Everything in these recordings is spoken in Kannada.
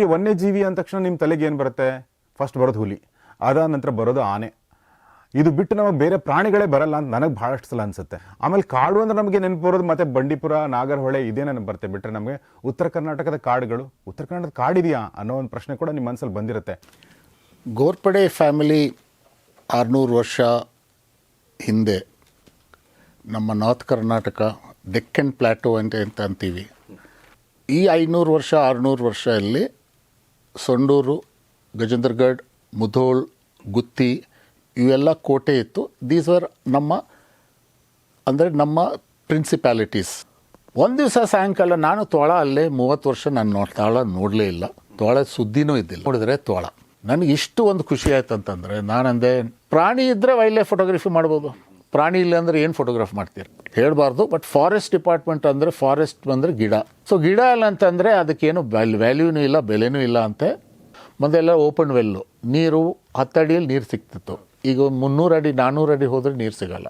ನಮಗೆ ವನ್ಯಜೀವಿ ಅಂದ ತಕ್ಷಣ ನಿಮ್ಮ ತಲೆಗೆ ಏನು ಬರುತ್ತೆ? ಫಸ್ಟ್ ಬರೋದು ಹುಲಿ. ಅದಾದ ನಂತರ ಬರೋದು ಆನೆ. ಇದು ಬಿಟ್ಟು ನಮಗೆ ಬೇರೆ ಪ್ರಾಣಿಗಳೇ ಬರಲ್ಲ ಅಂತ ನನಗೆ ಭಾಳಷ್ಟು ಸಲ ಅನ್ಸುತ್ತೆ. ಆಮೇಲೆ ಕಾಡು ಅಂದರೆ ನಮಗೆ ನೆನಪು ಬರೋದು ಮತ್ತು ಬಂಡೀಪುರ, ನಾಗರಹೊಳೆ ಇದೇ ನನಗೆ ಬರುತ್ತೆ ಬಿಟ್ಟರೆ ನಮಗೆ. ಉತ್ತರ ಕರ್ನಾಟಕದ ಕಾಡುಗಳು. ಉತ್ತರ ಕರ್ನಾಟಕದ ಕಾಡಿದೆಯಾ ಅನ್ನೋ ಒಂದು ಪ್ರಶ್ನೆ ಕೂಡ ನಿಮ್ಮ ಮನಸ್ಸಲ್ಲಿ ಬಂದಿರುತ್ತೆ. ಗೋರ್ಪಡೆ ಫ್ಯಾಮಿಲಿ ಆರುನೂರು ವರ್ಷ ಹಿಂದೆ ನಮ್ಮ ನಾರ್ತ್ ಕರ್ನಾಟಕ, ಡೆಕ್ಕನ್ ಪ್ಲಾಟೋ ಅಂತ ಅಂತ ಅಂತೀವಿ. ಈ ಐನೂರು ವರ್ಷ, ಆರುನೂರು ವರ್ಷದಲ್ಲಿ ಸೊಂಡೂರು ಗಜೇಂದ್ರಗಢ್ ಮುಧೋಳ್, ಗುತ್ತಿ ಇವೆಲ್ಲ ಕೋಟೆ ಇತ್ತು. ದೀಸ್ ವರ್ ನಮ್ಮ, ಅಂದರೆ ನಮ್ಮ ಪ್ರಿನ್ಸಿಪ್ಯಾಲಿಟೀಸ್ ಒಂದು ದಿವಸ ಸಾಯಂಕಾಲ ನಾನು ತೋಳ ಅಲ್ಲೇ ಮೂವತ್ತು ವರ್ಷ ನಾನು ನೋ, ತೋಳ ನೋಡಲೇ ಇಲ್ಲ. ತೋಳ ಸುದ್ದಿನೂ ಇದ್ದಿಲ್ಲ. ನೋಡಿದ್ರೆ ತೋಳ. ನನಗೆ ಇಷ್ಟು ಒಂದು ಖುಷಿ ಆಯ್ತು ಅಂತಂದರೆ ನಾನಂದೆ, ಪ್ರಾಣಿ ಇದ್ದರೆ ವೈಲ್ಡ್ ಲೈಫ್ ಫೋಟೋಗ್ರಫಿ ಮಾಡ್ಬೋದು. ಪ್ರಾಣಿ ಇಲ್ಲ ಅಂದರೆ ಏನು ಫೋಟೋಗ್ರಾಫ್ ಮಾಡ್ತೀರಿ? ಹೇಳಬಾರ್ದು ಬಟ್ ಫಾರೆಸ್ಟ್ ಡಿಪಾರ್ಟ್ಮೆಂಟ್ ಅಂದರೆ ಫಾರೆಸ್ಟ್ ಅಂದರೆ ಗಿಡ. ಸೊ ಗಿಡ ಇಲ್ಲ ಅಂತಂದರೆ ಅದಕ್ಕೇನು ವ್ಯಾಲ್ ವ್ಯಾಲ್ಯೂನೂ ಇಲ್ಲ, ಬೆಲೆನೂ ಇಲ್ಲ ಅಂತೆ. ಮೊದಲೆಲ್ಲ ಓಪನ್ ವೆಲ್ಲು ನೀರು ಹತ್ತಡಿಯಲ್ಲಿ ನೀರು ಸಿಗ್ತಿತ್ತು ಈಗ ಮುನ್ನೂರು ಅಡಿ ನಾನ್ನೂರು ಅಡಿ ಹೋದರೆ ನೀರು ಸಿಗಲ್ಲ.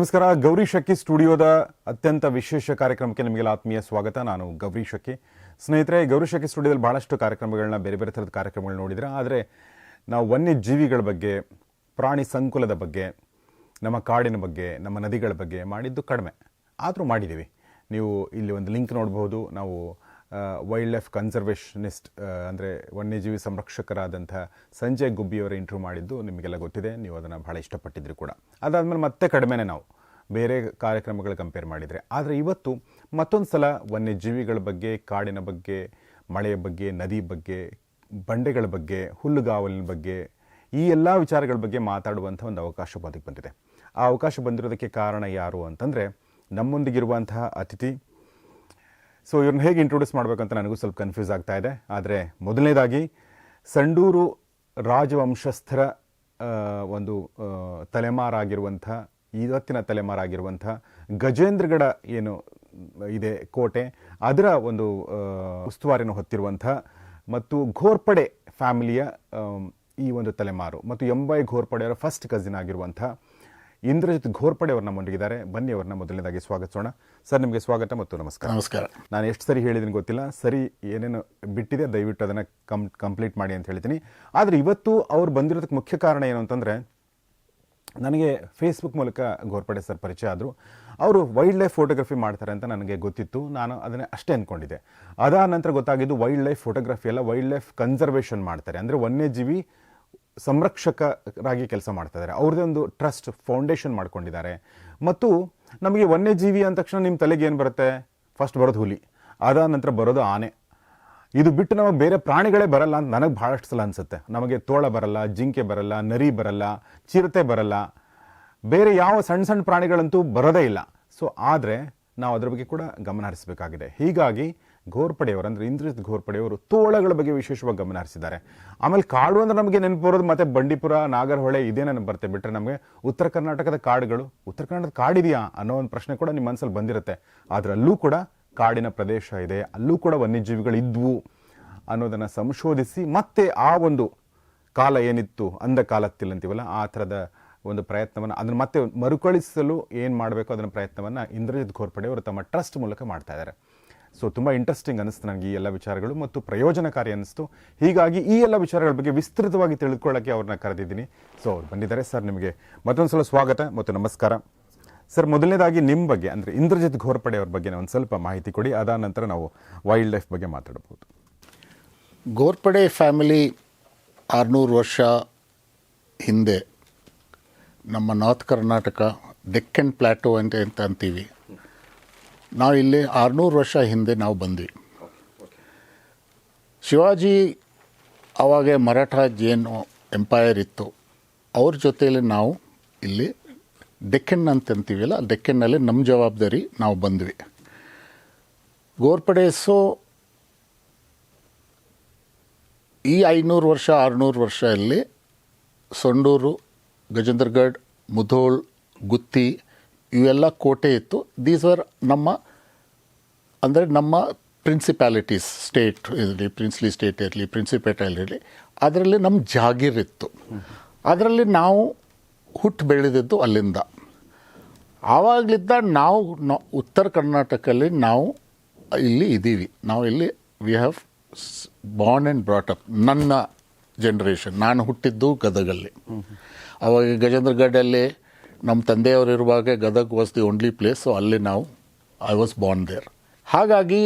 ನಮಸ್ಕಾರ. ಗೌರಿ ಶಕ್ಕಿ ಸ್ಟುಡಿಯೋದ ಅತ್ಯಂತ ವಿಶೇಷ ಕಾರ್ಯಕ್ರಮಕ್ಕೆ ನಿಮಗೆಲ್ಲ ಆತ್ಮೀಯ ಸ್ವಾಗತ. ನಾನು ಗೌರಿ ಶಕ್ಕಿ ಸ್ನೇಹಿತರೆ, ಗೌರಿ ಶಕ್ಕಿ ಸ್ಟುಡಿಯೋದಲ್ಲಿ ಬಹಳಷ್ಟು ಕಾರ್ಯಕ್ರಮಗಳನ್ನ ಬೇರೆ ಬೇರೆ ಥರದ ಕಾರ್ಯಕ್ರಮಗಳು ನೋಡಿದ್ರೆ, ಆದರೆ ನಾವು ವನ್ಯಜೀವಿಗಳ ಬಗ್ಗೆ, ಪ್ರಾಣಿ ಸಂಕುಲದ ಬಗ್ಗೆ, ನಮ್ಮ ಕಾಡಿನ ಬಗ್ಗೆ, ನಮ್ಮ ನದಿಗಳ ಬಗ್ಗೆ ಮಾಡಿದ್ದು ಕಡಿಮೆ. ಆದರೂ ಮಾಡಿದ್ದೀವಿ. ನೀವು ಇಲ್ಲಿ ಒಂದು ಲಿಂಕ್ ನೋಡಬಹುದು ನಾವು ವೈಲ್ಡ್ ಲೈಫ್ ಕನ್ಸರ್ವೇಷನಿಸ್ಟ್ ಅಂದರೆ ವನ್ಯಜೀವಿ ಸಂರಕ್ಷಕರಾದಂಥ ಸಂಜಯ್ ಗುಬ್ಬಿಯವರ ಇಂಟ್ರೂ ಮಾಡಿದ್ದು ನಿಮಗೆಲ್ಲ ಗೊತ್ತಿದೆ. ನೀವು ಅದನ್ನು ಭಾಳ ಇಷ್ಟಪಟ್ಟಿದ್ರಿ ಕೂಡ. ಅದಾದಮೇಲೆ ಮತ್ತೆ ಕಡಿಮೆನೇ ನಾವು ಬೇರೆ ಕಾರ್ಯಕ್ರಮಗಳು ಕಂಪೇರ್ ಮಾಡಿದರೆ. ಆದರೆ ಇವತ್ತು ಮತ್ತೊಂದು ಸಲ ವನ್ಯಜೀವಿಗಳ ಬಗ್ಗೆ, ಕಾಡಿನ ಬಗ್ಗೆ, ಮಳೆಯ ಬಗ್ಗೆ, ನದಿ ಬಗ್ಗೆ, ಬಂಡೆಗಳ ಬಗ್ಗೆ, ಹುಲ್ಲುಗಾವಲಿನ ಬಗ್ಗೆ, ಈ ಎಲ್ಲ ವಿಚಾರಗಳ ಬಗ್ಗೆ ಮಾತಾಡುವಂಥ ಒಂದು ಅವಕಾಶ ಬದುಕು ಬಂದಿದೆ. ಆ ಅವಕಾಶ ಬಂದಿರೋದಕ್ಕೆ ಕಾರಣ ಯಾರು ಅಂತಂದರೆ ನಮ್ಮೊಂದಿಗಿರುವಂತಹ ಅತಿಥಿ ಸೊ ಇವ್ರನ್ನ ಹೇಗೆ ಇಂಟ್ರೊಡ್ಯೂಸ್ ಮಾಡಬೇಕಂತ ನನಗೂ ಸ್ವಲ್ಪ ಕನ್ಫ್ಯೂಸ್ ಆಗ್ತಾ ಇದೆ. ಆದರೆ ಮೊದಲನೇದಾಗಿ ಸಂಡೂರು ರಾಜವಂಶಸ್ಥರ ಒಂದು ತಲೆಮಾರಾಗಿರುವಂಥ, ಇವತ್ತಿನ ತಲೆಮಾರಾಗಿರುವಂಥ ಗಜೇಂದ್ರಗಡ ಏನು ಇದೆ ಕೋಟೆ, ಅದರ ಒಂದು ಉಸ್ತುವಾರಿನ ಹೊತ್ತಿರುವಂಥ ಮತ್ತು ಘೋರ್ಪಡೆ ಫ್ಯಾಮಿಲಿಯ ಈ ಒಂದು ತಲೆಮಾರು. ಮತ್ತು ಎಂಬೈ ಘೋರ್ಪಡೆಯವರ ಫಸ್ಟ್ ಕಸಿನ್ ಆಗಿರುವಂಥ ಇಂದ್ರಜಿತ್ ಘೋರ್ಪಡೆ ಅವರು ನಮ್ಮೊಂದಿಗಿದ್ದಾರೆ ಬನ್ನಿ ಅವ್ರನ್ನ ಮೊದಲನೇದಾಗಿ ಸ್ವಾಗತಿಸೋಣ. ಸರ್ ನಿಮಗೆ ಸ್ವಾಗತ ಮತ್ತು ನಮಸ್ಕಾರ. ನಮಸ್ಕಾರ. ನಾನು ಎಷ್ಟು ಸರಿ ಹೇಳಿದ್ದೀನಿ ಗೊತ್ತಿಲ್ಲ. ಸರಿ ಏನೇನು ಬಿಟ್ಟಿದೆ ದಯವಿಟ್ಟು ಅದನ್ನು ಕಂ ಕಂಪ್ಲೀಟ್ ಮಾಡಿ ಅಂತ ಹೇಳ್ತೀನಿ. ಆದರೆ ಇವತ್ತು ಅವ್ರು ಬಂದಿರೋದಕ್ಕೆ ಮುಖ್ಯ ಕಾರಣ ಏನು ಅಂತಂದರೆ ನನಗೆ ಫೇಸ್ಬುಕ್ ಮೂಲಕ ಘೋರ್ಪಡೆ ಸರ್ ಪರಿಚಯ ಆದರು. ಅವರು ವೈಲ್ಡ್ ಲೈಫ್ ಫೋಟೋಗ್ರಫಿ ಮಾಡ್ತಾರೆ ಅಂತ ನನಗೆ ಗೊತ್ತಿತ್ತು. ನಾನು ಅದನ್ನೇ ಅಷ್ಟೇ ಅಂದ್ಕೊಂಡಿದ್ದೆ ಅದಾದ ನಂತರ ಗೊತ್ತಾಗಿದ್ದು ವೈಲ್ಡ್ ಲೈಫ್ ಫೋಟೋಗ್ರಫಿ ಎಲ್ಲ ವೈಲ್ಡ್ ಲೈಫ್ ಕನ್ಸರ್ವೇಷನ್ ಮಾಡ್ತಾರೆ. ಅಂದರೆ ವನ್ಯಜೀವಿ ಸಂರಕ್ಷಕರಾಗಿ ಕೆಲಸ ಮಾಡ್ತಾ ಇದ್ದಾರೆ. ಅವ್ರದ್ದೇ ಒಂದು ಟ್ರಸ್ಟ್ ಫೌಂಡೇಶನ್ ಮಾಡ್ಕೊಂಡಿದ್ದಾರೆ. ಮತ್ತು ನಮಗೆ ವನ್ಯಜೀವಿ ಅಂದ ತಕ್ಷಣ ನಿಮ್ಮ ತಲೆಗೆ ಏನು ಬರುತ್ತೆ? ಫಸ್ಟ್ ಬರೋದು ಹುಲಿ, ಅದಾದ ನಂತರ ಬರೋದು ಆನೆ. ಇದು ಬಿಟ್ಟು ನಮಗೆ ಬೇರೆ ಪ್ರಾಣಿಗಳೇ ಬರಲ್ಲ ಅಂತ ನನಗೆ ಭಾಳಷ್ಟು ಸಲ ಅನಿಸುತ್ತೆ. ನಮಗೆ ತೋಳ ಬರಲ್ಲ, ಜಿಂಕೆ ಬರಲ್ಲ, ನರಿ ಬರಲ್ಲ, ಚಿರತೆ ಬರಲ್ಲ. ಬೇರೆ ಯಾವ ಸಣ್ಣ ಸಣ್ಣ ಪ್ರಾಣಿಗಳಂತೂ ಬರೋದೇ ಇಲ್ಲ. ಸೊ ಆದರೆ ನಾವು ಅದರ ಬಗ್ಗೆ ಕೂಡ ಗಮನ ಹರಿಸಬೇಕಾಗಿದೆ. ಹೀಗಾಗಿ ಘೋರ್ಪಡೆಯವರು, ಅಂದರೆ ಇಂದ್ರಜಿತ್ ಘೋರ್ಪಡೆಯವರು ತೋಳಗಳ ಬಗ್ಗೆ ವಿಶೇಷವಾಗಿ ಗಮನ ಹರಿಸಿದ್ದಾರೆ. ಆಮೇಲೆ ಕಾಡು ಅಂದ್ರೆ ನಮಗೆ ನೆನಪು ಬರೋದು ಮತ್ತೆ ಬಂಡೀಪುರ, ನಾಗರಹೊಳೆ ಇದೇ ನೆನಪು ಬರುತ್ತೆ ಬಿಟ್ಟರೆ ನಮಗೆ ಉತ್ತರ ಕರ್ನಾಟಕದ ಕಾಡುಗಳು. ಉತ್ತರ ಕರ್ನಾಟಕದ ಕಾಡಿದೆಯಾ ಅನ್ನೋ ಒಂದು ಪ್ರಶ್ನೆ ಕೂಡ ನಿಮ್ಮ ಮನಸ್ಸಲ್ಲಿ ಬಂದಿರುತ್ತೆ. ಅದರಲ್ಲೂ ಕೂಡ ಕಾಡಿನ ಪ್ರದೇಶ ಇದೆ, ಅಲ್ಲೂ ಕೂಡ ವನ್ಯಜೀವಿಗಳು ಇದ್ವು ಅನ್ನೋದನ್ನು ಸಂಶೋಧಿಸಿ ಮತ್ತೆ ಆ ಒಂದು ಕಾಲ ಏನಿತ್ತು ಅಂದ ಕಾಲತ್ತಿಲ್ಲ ಅಂತೀವಲ್ಲ, ಆ ಥರದ ಒಂದು ಪ್ರಯತ್ನವನ್ನು ಅದನ್ನು ಮತ್ತೆ ಮರುಕಳಿಸಲು ಏನು ಮಾಡಬೇಕು ಅದನ್ನು ಪ್ರಯತ್ನವನ್ನು ಇಂದ್ರಜಿತ್ ಘೋರ್ಪಡೆ ಅವರು ತಮ್ಮ ಟ್ರಸ್ಟ್ ಮೂಲಕ ಮಾಡ್ತಾ ಇದ್ದಾರೆ. ಸೊ ತುಂಬ ಇಂಟ್ರೆಸ್ಟಿಂಗ್ ಅನಿಸ್ತು ನನಗೆ ಈ ಎಲ್ಲ ವಿಚಾರಗಳು ಮತ್ತು ಪ್ರಯೋಜನಕಾರಿ ಅನಿಸ್ತು ಹೀಗಾಗಿ ಈ ಎಲ್ಲ ವಿಚಾರಗಳ ಬಗ್ಗೆ ವಿಸ್ತೃತವಾಗಿ ತಿಳಿದುಕೊಳ್ಳೋಕ್ಕೆ ಅವ್ರನ್ನ ಕರೆದಿದ್ದೀನಿ. ಸೊ ಅವ್ರು ಬಂದಿದ್ದಾರೆ. ಸರ್, ನಿಮಗೆ ಮತ್ತೊಂದು ಸಲ ಸ್ವಾಗತ ಮತ್ತು ನಮಸ್ಕಾರ. ಸರ್, ಮೊದಲನೇದಾಗಿ ನಿಮ್ಮ ಬಗ್ಗೆ, ಅಂದರೆ ಇಂದ್ರಜಿತ್ ಘೋರ್ಪಡೆ ಅವ್ರ ಬಗ್ಗೆ ಒಂದು ಸ್ವಲ್ಪ ಮಾಹಿತಿ ಕೊಡಿ. ಅದಾದ ನಂತರ ನಾವು ವೈಲ್ಡ್ ಲೈಫ್ ಬಗ್ಗೆ ಮಾತಾಡಬಹುದು ಘೋರ್ಪಡೆ ಫ್ಯಾಮಿಲಿ ಆರುನೂರು ವರ್ಷ ಹಿಂದೆ ನಮ್ಮ ನಾರ್ತ್ ಕರ್ನಾಟಕ ಡೆಕ್ಕನ್ ಪ್ಲ್ಯಾಟೋ ಅಂತ ಅಂತೀವಿ. ನಾವು ಇಲ್ಲಿ ಆರುನೂರು ವರ್ಷ ಹಿಂದೆ ನಾವು ಬಂದ್ವಿ. ಶಿವಾಜಿ ಆವಾಗ ಮರಾಠ ಏನು ಎಂಪೈರ್ ಇತ್ತು. ಅವ್ರ ಜೊತೆಯಲ್ಲಿ ನಾವು ಇಲ್ಲಿ ಡೆಕ್ಕನ್ ಅಂತ ಅಂತೀವಲ್ಲ ಡೆಕ್ಕನ್ನಲ್ಲಿ ನಮ್ಮ ಜವಾಬ್ದಾರಿ ನಾವು ಬಂದ್ವಿ. ಗೋರ್ಪಡೇಸು ಈ ಐನೂರು ವರ್ಷ, ಆರುನೂರು ವರ್ಷದಲ್ಲಿ ಸೊಂಡೂರು, ಗಜೇಂದ್ರಗಢ, ಮುಧೋಳ್, ಗುತ್ತಿ ಇವೆಲ್ಲ ಕೋಟೆ ಇತ್ತು. ದೀಸ್ ಆರ್ ನಮ್ಮ, ಅಂದರೆ ನಮ್ಮ ಪ್ರಿನ್ಸಿಪಾಲಿಟೀಸ್ ಸ್ಟೇಟ್ ಇರಲಿ ಪ್ರಿನ್ಸ್ಲಿ ಸ್ಟೇಟ್ ಇರಲಿ ಪ್ರಿನ್ಸಿಪೇಟ್ ಇರಲಿ, ಅದರಲ್ಲಿ ನಮ್ಮ ಜಾಗೀರ್ ಇತ್ತು. ಅದರಲ್ಲಿ ನಾವು ಹುಟ್ಟು ಬೆಳೆದಿದ್ದು ಅಲ್ಲಿಂದ. ಆವಾಗಲಿದ್ದ ನಾವು ಉತ್ತರ ಕರ್ನಾಟಕದಲ್ಲಿ ನಾವು ಇಲ್ಲಿ ಇದ್ದೀವಿ. ನಾವು ಇಲ್ಲಿ we have born and brought up ನನ್ನ ಜನ್ರೇಷನ್ ನಾನು ಹುಟ್ಟಿದ್ದು ಗದಗಲ್ಲಿ. ಅವಾಗ ಗಜೇಂದ್ರಗಢಲ್ಲಿ ನಮ್ಮ ತಂದೆಯವರು ಇರುವಾಗ Gadag was the only place so ಅಲ್ಲಿ ನಾವು ಐ ವಾಸ್ ಬಾರ್ನ್ ದೇರ್ ಹಾಗಾಗಿ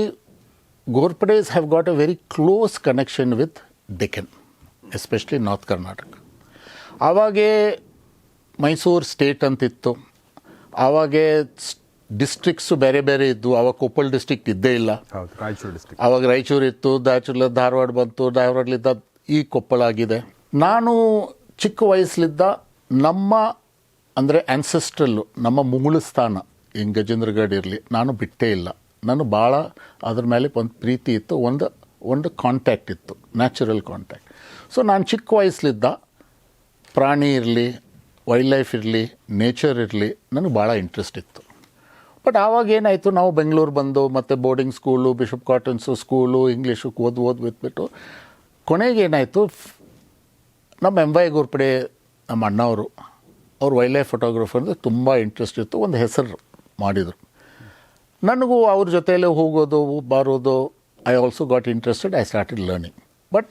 Ghorpades have got a very close connection with Deccan especially north Karnataka ಆವಾಗೇ Mysuru state ಅಂತಿತ್ತು. ಆವಾಗೇ ಡಿಸ್ಟ್ರಿಕ್ಸು ಬೇರೆ ಬೇರೆ ಇದ್ದು ಆವಾಗ ಕೊಪ್ಪಳ ಡಿಸ್ಟ್ರಿಕ್ಟ್ ಇದ್ದೇ ಇಲ್ಲ. ರಾಯಚೂರು ಡಿಸ್ಟ್ರಿಕ್ಟ್ ಆವಾಗ ರಾಯಚೂರು ಇತ್ತು ರಾಯಚೂರಲ್ಲಿ ಧಾರವಾಡ ಬಂತು ಧಾರವಾಡಲಿದ್ದ ಈ ಕೊಪ್ಪಳ ಆಗಿದೆ. ನಾನು ಚಿಕ್ಕ ವಯಸ್ಸಲಿದ್ದ ನಮ್ಮ ಅಂದರೆ ಆ್ಯನ್ಸೆಸ್ಟ್ರಲ್ಲು ನಮ್ಮ ಮುಗುಳು ಸ್ಥಾನ. ಹಿಂಗೆ ಗಜೇಂದ್ರಗಢ ಇರಲಿ, ನಾನು ಬಿಟ್ಟೇ ಇಲ್ಲ. ನಾನು ಭಾಳ ಅದ್ರ ಮೇಲೆ ಒಂದು ಪ್ರೀತಿ ಇತ್ತು, ಒಂದು ಒಂದು ಕಾಂಟ್ಯಾಕ್ಟ್ ಇತ್ತು ನ್ಯಾಚುರಲ್ ಕಾಂಟ್ಯಾಕ್ಟ್ ಸೊ ನಾನು ಚಿಕ್ಕ ವಯಸ್ಸಲಿದ್ದ ಪ್ರಾಣಿ ಇರಲಿ ವೈಲ್ಡ್ ಲೈಫ್ ಇರಲಿ ನೇಚರ್ ಇರಲಿ, ನನಗೆ ಭಾಳ ಇಂಟ್ರೆಸ್ಟ್ ಇತ್ತು. ಬಟ್ ಆವಾಗ ಏನಾಯಿತು, ನಾವು ಬೆಂಗಳೂರು ಬಂದು, ಮತ್ತು boarding school Bishop Cotton's school English ಓದ್ ಓದ್, ಬಿಟ್ಬಿಟ್ಟು, ಕೊನೆಗೆ ಏನಾಯಿತು, ನಮ್ಮ ವೈ ಗೋರ್ಪಡೆ ನಮ್ಮ ಅಣ್ಣವರು ಅವ್ರು ವೈಲ್ಡ್ ಲೈಫ್ ಫೋಟೋಗ್ರಾಫರ್ದು ತುಂಬ ಇಂಟ್ರೆಸ್ಟ್ ಇತ್ತು, ಒಂದು ಹೆಸರು ಮಾಡಿದರು. ನನಗೂ ಅವ್ರ ಜೊತೆಯಲ್ಲೇ ಹೋಗೋದು, ಬರೋದು I also got interested I started learning but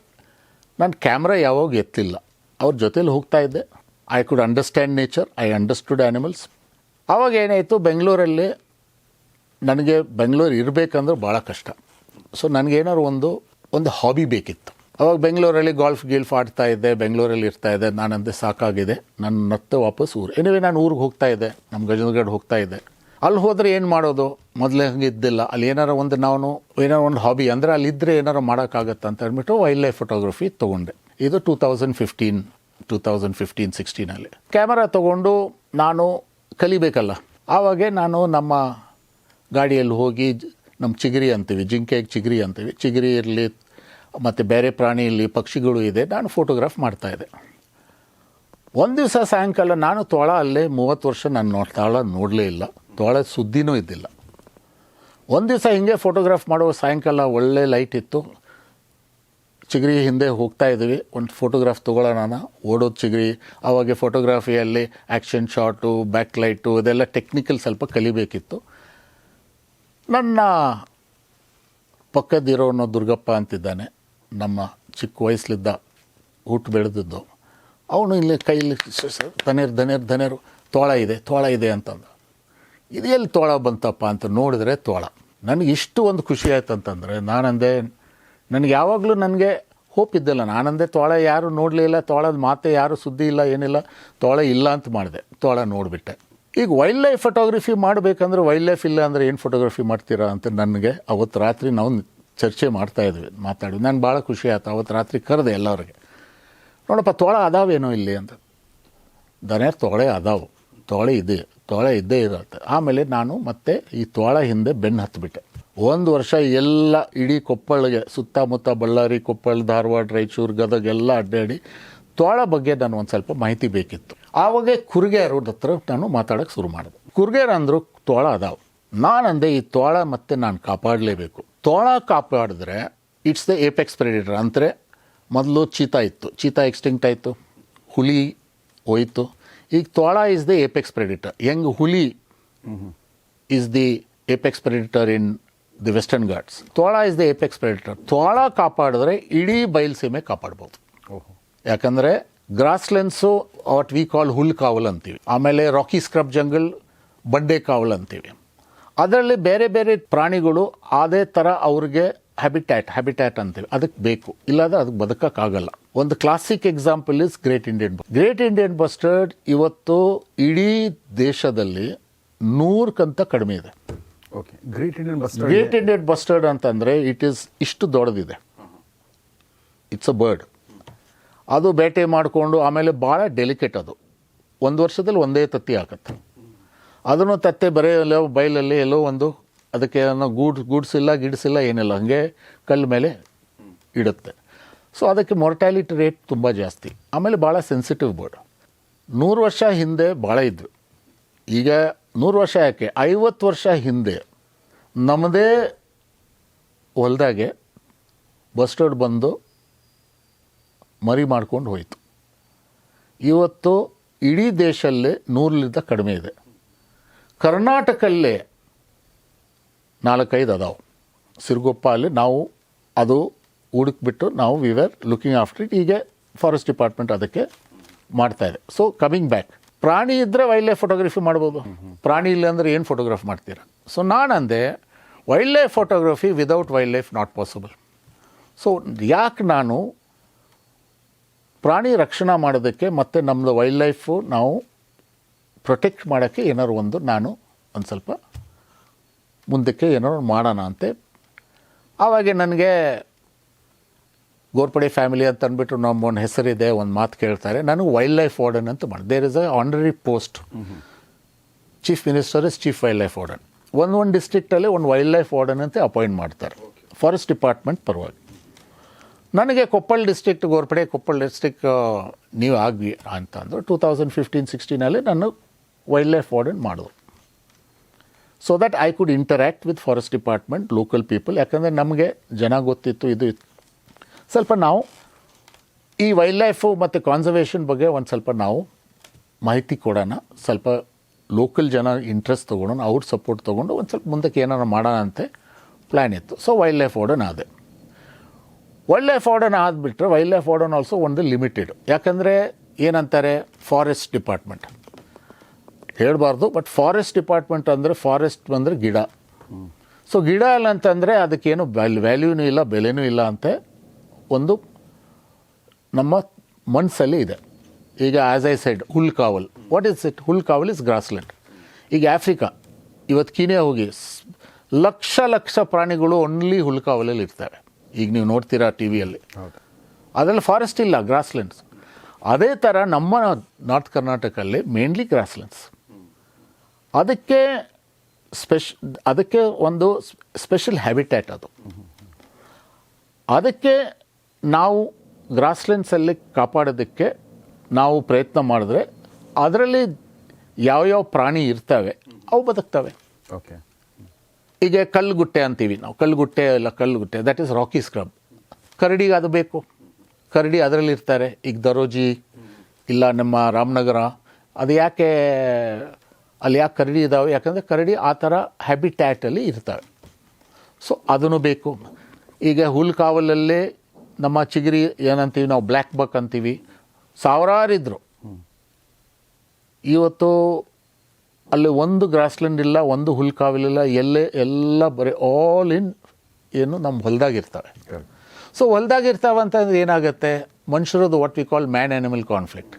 ನಾನು ಕ್ಯಾಮ್ರಾ ಯಾವಾಗ ಎತ್ತಿಲ್ಲ. ಅವ್ರ ಜೊತೇಲಿ ಹೋಗ್ತಾ ಇದ್ದೆ. I could understand nature I understood animals ಆವಾಗ ಏನಾಯಿತು, ಬೆಂಗಳೂರಲ್ಲಿ ನನಗೆ ಬೆಂಗಳೂರು ಇರಬೇಕಂದ್ರೆ ಭಾಳ ಕಷ್ಟ. ಸೊ ನನಗೇನಾದ್ರು ಒಂದು ಒಂದು ಹಾಬಿ ಬೇಕಿತ್ತು. ಅವಾಗ ಬೆಂಗಳೂರಲ್ಲಿ ಗಾಲ್ಫ್ ಗಿಲ್ಫ್ ಆಡ್ತಾ ಇದ್ದೆ, ಬೆಂಗಳೂರಲ್ಲಿ ಇರ್ತಾ ಇದ್ದೆ ನಾನಂದೆ ಸಾಕಾಗಿದೆ. ನನ್ನ ಮತ್ತೆ ವಾಪಸ್ ಊರು. ಏನಿವೆ ನಾನು ಊರಿಗೆ ಹೋಗ್ತಾ ಇದ್ದೆ ನಮ್ಮ ಗಜನಗಡ್ ಹೋಗ್ತಾ ಇದ್ದೆ. ಅಲ್ಲಿ ಹೋದರೆ ಏನು ಮಾಡೋದು? ಮೊದಲೇ ಹಂಗೆ ಇದ್ದಿಲ್ಲ ಅಲ್ಲಿ ಏನಾರ ಒಂದು ನಾನು ಏನಾರ ಒಂದು ಹಾಬಿ ಅಂದರೆ ಅಲ್ಲಿ ಇದ್ದರೆ ಏನಾರು ಮಾಡೋಕ್ಕಾಗತ್ತೆ ಅಂತ ಅಂದ್ಬಿಟ್ಟು ವೈಲ್ಡ್ ಲೈಫ್ ಫೋಟೋಗ್ರಫಿ ತೊಗೊಂಡೆ. ಇದು two thousand fifteen two thousand fifteen ಸಿಕ್ಸ್ಟೀನಲ್ಲಿ camera ತೊಗೊಂಡು ನಾನು ಕಲಿಬೇಕಲ್ಲ. ಆವಾಗೆ ನಾನು ನಮ್ಮ ಗಾಡಿಯಲ್ಲಿ ಹೋಗಿ ನಮ್ಮ ಚಿಗಿರಿ ಅಂತೀವಿ, ಜಿಂಕೆಗೆ ಚಿಗಿರಿ ಅಂತೀವಿ. ಚಿಗಿರಿ ಇರಲಿ ಮತ್ತು ಬೇರೆ ಪ್ರಾಣಿಯಲ್ಲಿ ಪಕ್ಷಿಗಳು ಇದೆ, ನಾನು ಫೋಟೋಗ್ರಾಫ್ ಮಾಡ್ತಾಯಿದ್ದೆ ಒಂದು ದಿವಸ ಸಾಯಂಕಾಲ ನಾನು ತೋಳ ಅಲ್ಲೇ ಮೂವತ್ತು ವರ್ಷ ನಾನು ತೋಳ ನೋಡಲೇ ಇಲ್ಲ. ತೋಳ ಸುದ್ದಿನೂ ಇದ್ದಿಲ್ಲ. ಒಂದು ದಿವಸ ಹಿಂಗೆ ಫೋಟೋಗ್ರಾಫ್ ಮಾಡುವ ಸಾಯಂಕಾಲ ಒಳ್ಳೆ ಲೈಟ್ ಇತ್ತು. ಚಿಗರಿ ಹಿಂದೆ ಹೋಗ್ತಾ ಇದ್ವಿ. ಒಂದು ಫೋಟೋಗ್ರಾಫ್ ತೊಗೊಳ್ಳೋಣ ಓಡೋದು ಚಿಗರಿ ಆವಾಗ ಫೋಟೋಗ್ರಫಿಯಲ್ಲಿ ಆ್ಯಕ್ಷನ್ ಶಾಟು ಬ್ಯಾಕ್ ಲೈಟು ಇದೆಲ್ಲ ಟೆಕ್ನಿಕಲ್ ಸ್ವಲ್ಪ ಕಲಿಬೇಕಿತ್ತು. ನನ್ನ ಪಕ್ಕದಿರೋನು ದುರ್ಗಪ್ಪ ಅಂತಿದ್ದಾನೆ. ನಮ್ಮ ಚಿಕ್ಕ ವಯಸ್ಸಲಿದ್ದ ಹುಟ್ಟು ಬೆಳೆದಿದ್ದು, ಅವನು ಇಲ್ಲಿ ಕೈಲಿ ದನೇರ್ ದನೇರ್ ದನೇರು ತೋಳ ಇದೆ ತೋಳ ಇದೆ ಅಂತಂದ. ಇದು ಎಲ್ಲಿ ತೋಳ ಬಂತಪ್ಪ ಅಂತ ನೋಡಿದ್ರೆ ತೋಳ. ನನಗೆ ಇಷ್ಟು ಒಂದು ಖುಷಿ ಆಯ್ತು ಅಂತಂದರೆ ನಾನಂದೆ, ನನಗೆ ಯಾವಾಗಲೂ ನನಗೆ ಹೋಪ್ ಇದ್ದಿಲ್ಲ. ನಾನಂದೆ ತೋಳ ಯಾರು ನೋಡಲಿಲ್ಲ ತೋಳದ ಮಾತೆ ಯಾರು ಸುದ್ದಿ ಇಲ್ಲ, ಏನಿಲ್ಲ, ತೋಳ ಇಲ್ಲ ಅಂತ ಮಾಡಿದೆ, ತೋಳ ನೋಡಿಬಿಟ್ಟೆ. ಈಗ ವೈಲ್ಡ್ ಲೈಫ್ ಫೋಟೋಗ್ರಫಿ ಮಾಡಬೇಕಂದ್ರೆ ವೈಲ್ಡ್ ಲೈಫ್ ಇಲ್ಲ ಅಂದರೆ ಏನು ಫೋಟೋಗ್ರಫಿ ಮಾಡ್ತೀರಾ ಅಂತ ನನಗೆ ಅವತ್ತು ರಾತ್ರಿ ನಾವು ಚರ್ಚೆ ಮಾಡ್ತಾ ಇದ್ವಿ ಮಾತಾಡಿ ನಾನು ಭಾಳ ಖುಷಿ ಆಯ್ತು ಅವತ್ತು ರಾತ್ರಿ ಕರೆದೆ ಎಲ್ಲರಿಗೆ ನೋಡಪ್ಪ, ತೋಳ ಅದಾವೇನೋ ಇಲ್ಲಿ ಅಂತ. ದನ ತೋಳೆ ಅದಾವು. ತೋಳೆ ಇದೆ, ತೋಳೆ ಇದ್ದೇ ಇರುತ್ತೆ. ಆಮೇಲೆ ನಾನು ಮತ್ತೆ ಈ ತೋಳ ಹಿಂದೆ ಬೆನ್ನು ಹತ್ತಿಬಿಟ್ಟೆ ಒಂದು ವರ್ಷ ಎಲ್ಲ ಇಡೀ ಕೊಪ್ಪಳಿಗೆ, ಸುತ್ತಮುತ್ತ ಬಳ್ಳಾರಿ, ಕೊಪ್ಪಳ, ಧಾರವಾಡ, ರಾಯಚೂರು ಗದಗ ಎಲ್ಲ ಅಡ್ಡಾಡಿ ತೋಳ ಬಗ್ಗೆ ನಾನು ಒಂದು ಸ್ವಲ್ಪ ಮಾಹಿತಿ ಬೇಕಿತ್ತು. ಆವಾಗ ಕುರ್ಗೆಯವ್ರ ಹತ್ರ ನಾನು ಮಾತಾಡೋಕ್ಕೆ ಶುರು ಮಾಡಿದೆ. ಕುರ್ಗೆಯರ್ ಅಂದರು ತೋಳ ಅದಾವು. ನಾನಂದೆ ಈ ತೋಳ ಮತ್ತೆ ನಾನು ಕಾಪಾಡಲೇಬೇಕು. ತೋಳ ಕಾಪಾಡಿದ್ರೆ ಇಟ್ಸ್ ದ ಏಪೆಕ್ಸ್ ಪ್ರೆಡಿಟರ್. ಅಂದರೆ ಮೊದಲು ಚೀತಾ ಇತ್ತು. ಚೀತಾ ಎಕ್ಸ್ಟಿಂಕ್ಟ್ ಆಯಿತು. ಹುಲಿ ಹೋಯಿತು. ಈಗ ತೋಳ ಇಸ್ ದಿ ಏಪೆಕ್ಸ್ ಪ್ರೆಡಿಟರ್ ಹೆಂಗೆ ಹುಲಿ is the apex predator in the Western Ghats ತೋಳ ಇಸ್ ದ ಏಪೆಕ್ಸ್ ಪ್ರೆಡಿಟರ್ ತೋಳ ಕಾಪಾಡಿದ್ರೆ ಇಡೀ ಬಯಲುಸೀಮೆ ಕಾಪಾಡ್ಬೋದು. ಯಾಕಂದರೆ ಗ್ರಾಸ್ಲೆನ್ಸು ವಾಟ್ ವಿ ಕಾಲ್ ಹುಲ್ ಕಾವಲ್ ಅಂತೀವಿ. ಆಮೇಲೆ ರಾಕಿ ಸ್ಕ್ರಬ್ ಜಂಗಲ್ ಬಂಡೆ ಕಾವಲ್ ಅಂತೀವಿ. ಅದರಲ್ಲಿ ಬೇರೆ ಬೇರೆ ಪ್ರಾಣಿಗಳು ಅದೇ ಥರ ಅವ್ರಿಗೆ ಹ್ಯಾಬಿಟ್ಯಾಟ್ ಹ್ಯಾಬಿಟ್ಯಾಟ್ ಅಂತೀವಿ. ಅದಕ್ಕೆ ಬೇಕು. ಇಲ್ಲಾಂದ್ರೆ ಅದಕ್ಕೆ ಬದುಕೋಕ್ಕಾಗಲ್ಲ. ಒಂದು classic example is great Indian great Indian bustard ಇವತ್ತು ಇಡೀ ದೇಶದಲ್ಲಿ ನೂರಕ್ಕಂತ ಕಡಿಮೆ ಇದೆ. Okay great Indian bus great Indian bustard ಅಂತಂದರೆ ಇಟ್ ಈಸ್ ಇಷ್ಟು ದೊಡ್ಡದಿದೆ. ಇಟ್ಸ್ ಅ ಬರ್ಡ್ ಅದು ಬೇಟೆ ಮಾಡಿಕೊಂಡು ಆಮೇಲೆ ಭಾಳ ಡೆಲಿಕೇಟ್ ಅದು. ಒಂದು ವರ್ಷದಲ್ಲಿ ಒಂದೇ ತತ್ತಿ ಹಾಕತ್ತೆ. ಅದನ್ನು ತತ್ತೆ ಬರೆಯಲ್ಲ ಬೈಲಲ್ಲಿ ಎಲ್ಲೋ ಒಂದು ಅದಕ್ಕೆ ಏನೋ ಗೂಡ್, ಗೂಡ್ಸಿಲ್ಲ, ಗಿಡ್ಸಿಲ್ಲ, ಏನಿಲ್ಲ. ಹಾಗೆ ಕಲ್ಲು ಮೇಲೆ ಇಡುತ್ತೆ. ಸೊ ಅದಕ್ಕೆ ಮೊರ್ಟ್ಯಾಲಿಟಿ ರೇಟ್ ತುಂಬ ಜಾಸ್ತಿ. ಆಮೇಲೆ ಭಾಳ ಸೆನ್ಸಿಟಿವ್ ಬರ್ಡ್ ನೂರು ವರ್ಷ ಹಿಂದೆ ಭಾಳ ಇದ್ವು. ಈಗ ನೂರು ವರ್ಷ ಯಾಕೆ? ಐವತ್ತು ವರ್ಷ ಹಿಂದೆ ನಮ್ಮದೇ ಹೊಲ್ದಾಗೆ ಬಸ್ಟರ್ಡ್ ಬಂದು ಮರಿ ಮಾಡ್ಕೊಂಡು ಹೋಯಿತು. ಇವತ್ತು ಇಡೀ ದೇಶಲ್ಲೇ ನೂರಲಿಂದ ಕಡಿಮೆ ಇದೆ. ಕರ್ನಾಟಕಲ್ಲೇ ನಾಲ್ಕೈದು ಅದಾವೆ. ಸಿರುಗೊಪ್ಪ ಅಲ್ಲಿ ನಾವು ಅದು ಹುಡುಕ್ಬಿಟ್ಟು ನಾವು we were looking after it ಹೀಗೆ ಫಾರೆಸ್ಟ್ ಡಿಪಾರ್ಟ್ಮೆಂಟ್ ಅದಕ್ಕೆ ಮಾಡ್ತಾ ಇದೆ. ಸೊ ಕಮಿಂಗ್ ಬ್ಯಾಕ್ ಪ್ರಾಣಿ ಇದ್ದರೆ ವೈಲ್ಡ್ ಲೈಫ್ ಫೋಟೋಗ್ರಫಿ ಮಾಡ್ಬೋದು. ಪ್ರಾಣಿ ಇಲ್ಲ ಅಂದರೆ ಏನು ಫೋಟೋಗ್ರಾಫ್ ಮಾಡ್ತೀರಾ? ಸೊ ಅಂದೆ wild life photography without wild life not possible so ಯಾಕೆ ನಾನು ಪ್ರಾಣಿ ರಕ್ಷಣೆ ಮಾಡೋದಕ್ಕೆ ಮತ್ತು ನಮ್ಮದು ವೈಲ್ಡ್ ಲೈಫು ನಾವು ಪ್ರೊಟೆಕ್ಟ್ ಮಾಡೋಕ್ಕೆ ಏನಾದ್ರು ಒಂದು ನಾನು ಒಂದು ಸ್ವಲ್ಪ ಮುಂದಕ್ಕೆ ಏನಾದ್ರು ಮಾಡೋಣ ಅಂತೆ. ಆವಾಗ ನನಗೆ ಗೋರ್ಪಡೆ ಫ್ಯಾಮಿಲಿ ಅಂತ ಅಂದ್ಬಿಟ್ಟು ನಮ್ಮ ಒಂದು ಹೆಸರಿದೆ, ಒಂದು ಮಾತು ಕೇಳ್ತಾರೆ. ನಾನು ವೈಲ್ಡ್ ಲೈಫ್ ವಾರ್ಡನ್ ಅಂತ ಮಾಡಿ there is a honorary post chief minister is chief wild life warden ಒಂದು ಒಂದು ಡಿಸ್ಟ್ರಿಕ್ಟಲ್ಲಿ ಒಂದು ವೈಲ್ಡ್ ಲೈಫ್ ವಾರ್ಡನ್ ಅಂತ ಅಪಾಯಿಂಟ್ ಮಾಡ್ತಾರೆ. ಫಾರೆಸ್ಟ್ ಡಿಪಾರ್ಟ್ಮೆಂಟ್ ಪರವಾಗಿ. ನನಗೆ ಕೊಪ್ಪಳ ಡಿಸ್ಟ್ರಿಕ್ಟ್ ಗೋರ್ಪಡೆ ಕೊಪ್ಪಳ ಡಿಸ್ಟ್ರಿಕ್ ನೀವು ಆಗಿ ಅಂತ ಅಂದರು. ಟೂ ತೌಸಂಡ್ ಫಿಫ್ಟೀನ್ ಸಿಕ್ಸ್ಟೀನಲ್ಲಿ ನಾನು ವೈಲ್ಡ್ ಲೈಫ್ ವಾರ್ಡನ್ ಮಾಡಿದ್ರು so that I could interact with forest department local people ಯಾಕಂದರೆ ನಮಗೆ ಜನ ಗೊತ್ತಿತ್ತು, ಇದು ಇತ್ತು. ಸ್ವಲ್ಪ ನಾವು ಈ ವೈಲ್ಡ್ ಲೈಫು ಮತ್ತು ಕಾನ್ಸರ್ವೇಷನ್ ಬಗ್ಗೆ ಒಂದು ಸ್ವಲ್ಪ ನಾವು ಮಾಹಿತಿ ಕೊಡೋಣ. ಸ್ವಲ್ಪ ಲೋಕಲ್ ಜನ ಇಂಟ್ರೆಸ್ಟ್ ತೊಗೊಳೋಣ ಅವ್ರ ಸಪೋರ್ಟ್ ತೊಗೊಂಡು ಒಂದು ಸ್ವಲ್ಪ ಮುಂದಕ್ಕೆ ಏನಾರು ಮಾಡೋಣ ಅಂತ ಪ್ಲ್ಯಾನ್ ಇತ್ತು. ಸೊ ವೈಲ್ಡ್ ಲೈಫ್ ವಾರ್ಡನ್ ಆದೆ. ವೈಲ್ಡ್ ಲೈಫ್ ವಾರ್ಡನ್ ಆದ್ಬಿಟ್ರೆ ವೈಲ್ಡ್ ಲೈಫ್ ವಾರ್ಡನ್ ಆಲ್ಸೋ ಒಂದು ಲಿಮಿಟೆಡ್ ಯಾಕಂದರೆ ಏನಂತಾರೆ? ಫಾರೆಸ್ಟ್ ಡಿಪಾರ್ಟ್ಮೆಂಟ್ ಹೇಳಬಾರ್ದು ಬಟ್ ಫಾರೆಸ್ಟ್ ಡಿಪಾರ್ಟ್ಮೆಂಟ್ ಅಂದರೆ ಫಾರೆಸ್ಟ್ ಬಂದರೆ ಗಿಡ. ಸೊ ಗಿಡ ಇಲ್ಲ ಅಂತಂದರೆ ಅದಕ್ಕೇನು ವ್ಯಾಲ್ ವ್ಯಾಲ್ಯೂನೂ ಇಲ್ಲ ಬೆಲೆನೂ ಇಲ್ಲ ಅಂತ ಒಂದು ನಮ್ಮ ಮನಸ್ಸಲ್ಲಿ ಇದೆ. ಈಗ ಆ್ಯಸ್ ಐ ಸೈಡ್ ಹುಲ್ ಕಾವಲ್. ವಾಟ್ ಈಸ್ ಇಟ್ ಹುಲ್ ಕಾವಲ್ ಇಸ್ ಗ್ರಾಸ್ಲ್ಯಾಂಡ್ ಈಗ ಆಫ್ರಿಕಾ ಇವತ್ತು ಕೀನ್ಯಾ ಹೋಗಿ ಲಕ್ಷ ಲಕ್ಷ ಪ್ರಾಣಿಗಳು ಓನ್ಲಿ ಹುಲ್ಕಾವಲಲ್ಲಿ ಇರ್ತವೆ. ಈಗ ನೀವು ನೋಡ್ತೀರಾ ಟಿ ವಿಯಲ್ಲಿ. ಅದರಲ್ಲಿ ಫಾರೆಸ್ಟ್ ಇಲ್ಲ ಗ್ರಾಸ್ಲೆಂಡ್ಸ್ ಅದೇ ಥರ ನಮ್ಮ ನಾರ್ತ್ ಕರ್ನಾಟಕಲ್ಲಿ ಮೇನ್ಲಿ ಗ್ರಾಸ್ಲೆಂಡ್ಸ್ ಅದಕ್ಕೆ ಸ್ಪೆಷ್ ಅದಕ್ಕೆ ಒಂದು ಸ್ಪೆಷಲ್ ಹ್ಯಾಬಿಟ್ಯಾಟ್ ಅದು. ಅದಕ್ಕೆ ನಾವು ಗ್ರಾಸ್ಲೆಂಡ್ಸಲ್ಲಿ ಕಾಪಾಡೋದಕ್ಕೆ ನಾವು ಪ್ರಯತ್ನ ಮಾಡಿದ್ರೆ ಅದರಲ್ಲಿ ಯಾವ್ಯಾವ ಪ್ರಾಣಿ ಇರ್ತವೆ ಅವು ಬದುಕ್ತವೆ. ಓಕೆ. ಈಗ ಕಲ್ಲುಗುಟ್ಟೆ ಅಂತೀವಿ ನಾವು ಕಲ್ಲುಗುಟ್ಟೆ ಇಲ್ಲ ಕಲ್ಲುಗುಟ್ಟೆ ದಟ್ ಈಸ್ ರಾಕಿ ಸ್ಕ್ರಬ್ ಕರಡಿಗೆ ಅದು ಬೇಕು. ಕರಡಿ ಅದರಲ್ಲಿ ಇರ್ತಾರೆ ಈಗ ದರೋಜಿ ಇಲ್ಲ ನಮ್ಮ ರಾಮನಗರ ಅದು ಯಾಕೆ ಅಲ್ಲಿ ಯಾಕೆ ಕರಡಿ ಇದ್ದಾವೆ ಯಾಕಂದರೆ ಕರಡಿ ಆ ಥರ ಹ್ಯಾಬಿಟ್ಯಾಟಲ್ಲಿ ಇರ್ತವೆ. ಸೊ ಅದನ್ನು ಬೇಕು. ಈಗ ಹುಲ್ಲು ಕಾವಲಲ್ಲೇ ನಮ್ಮ ಚಿಗಿರಿ ಏನಂತೀವಿ ನಾವು ಬ್ಲ್ಯಾಕ್ ಬಕ್ ಅಂತೀವಿ. ಸಾವಿರಾರು ಇದ್ದರು ಇವತ್ತು ಅಲ್ಲಿ ಒಂದು ಗ್ರಾಸ್ಲ್ಯಾಂಡ್ ಇಲ್ಲ ಒಂದು ಹುಲ್ ಕಾವಲಿಲ್ಲ ಎಲ್ಲೇ ಎಲ್ಲ ಬರೀ ಆಲ್ ಇನ್ ಏನು ನಮ್ಮ ಹೊಲ್ದಾಗಿರ್ತವೆ ಸೊ ಹೊಲ್ದಾಗಿರ್ತಾವೆ ಅಂತಂದ್ರೆ ಏನಾಗುತ್ತೆ? ಮನುಷ್ಯರದ್ದು what we call man animal conflict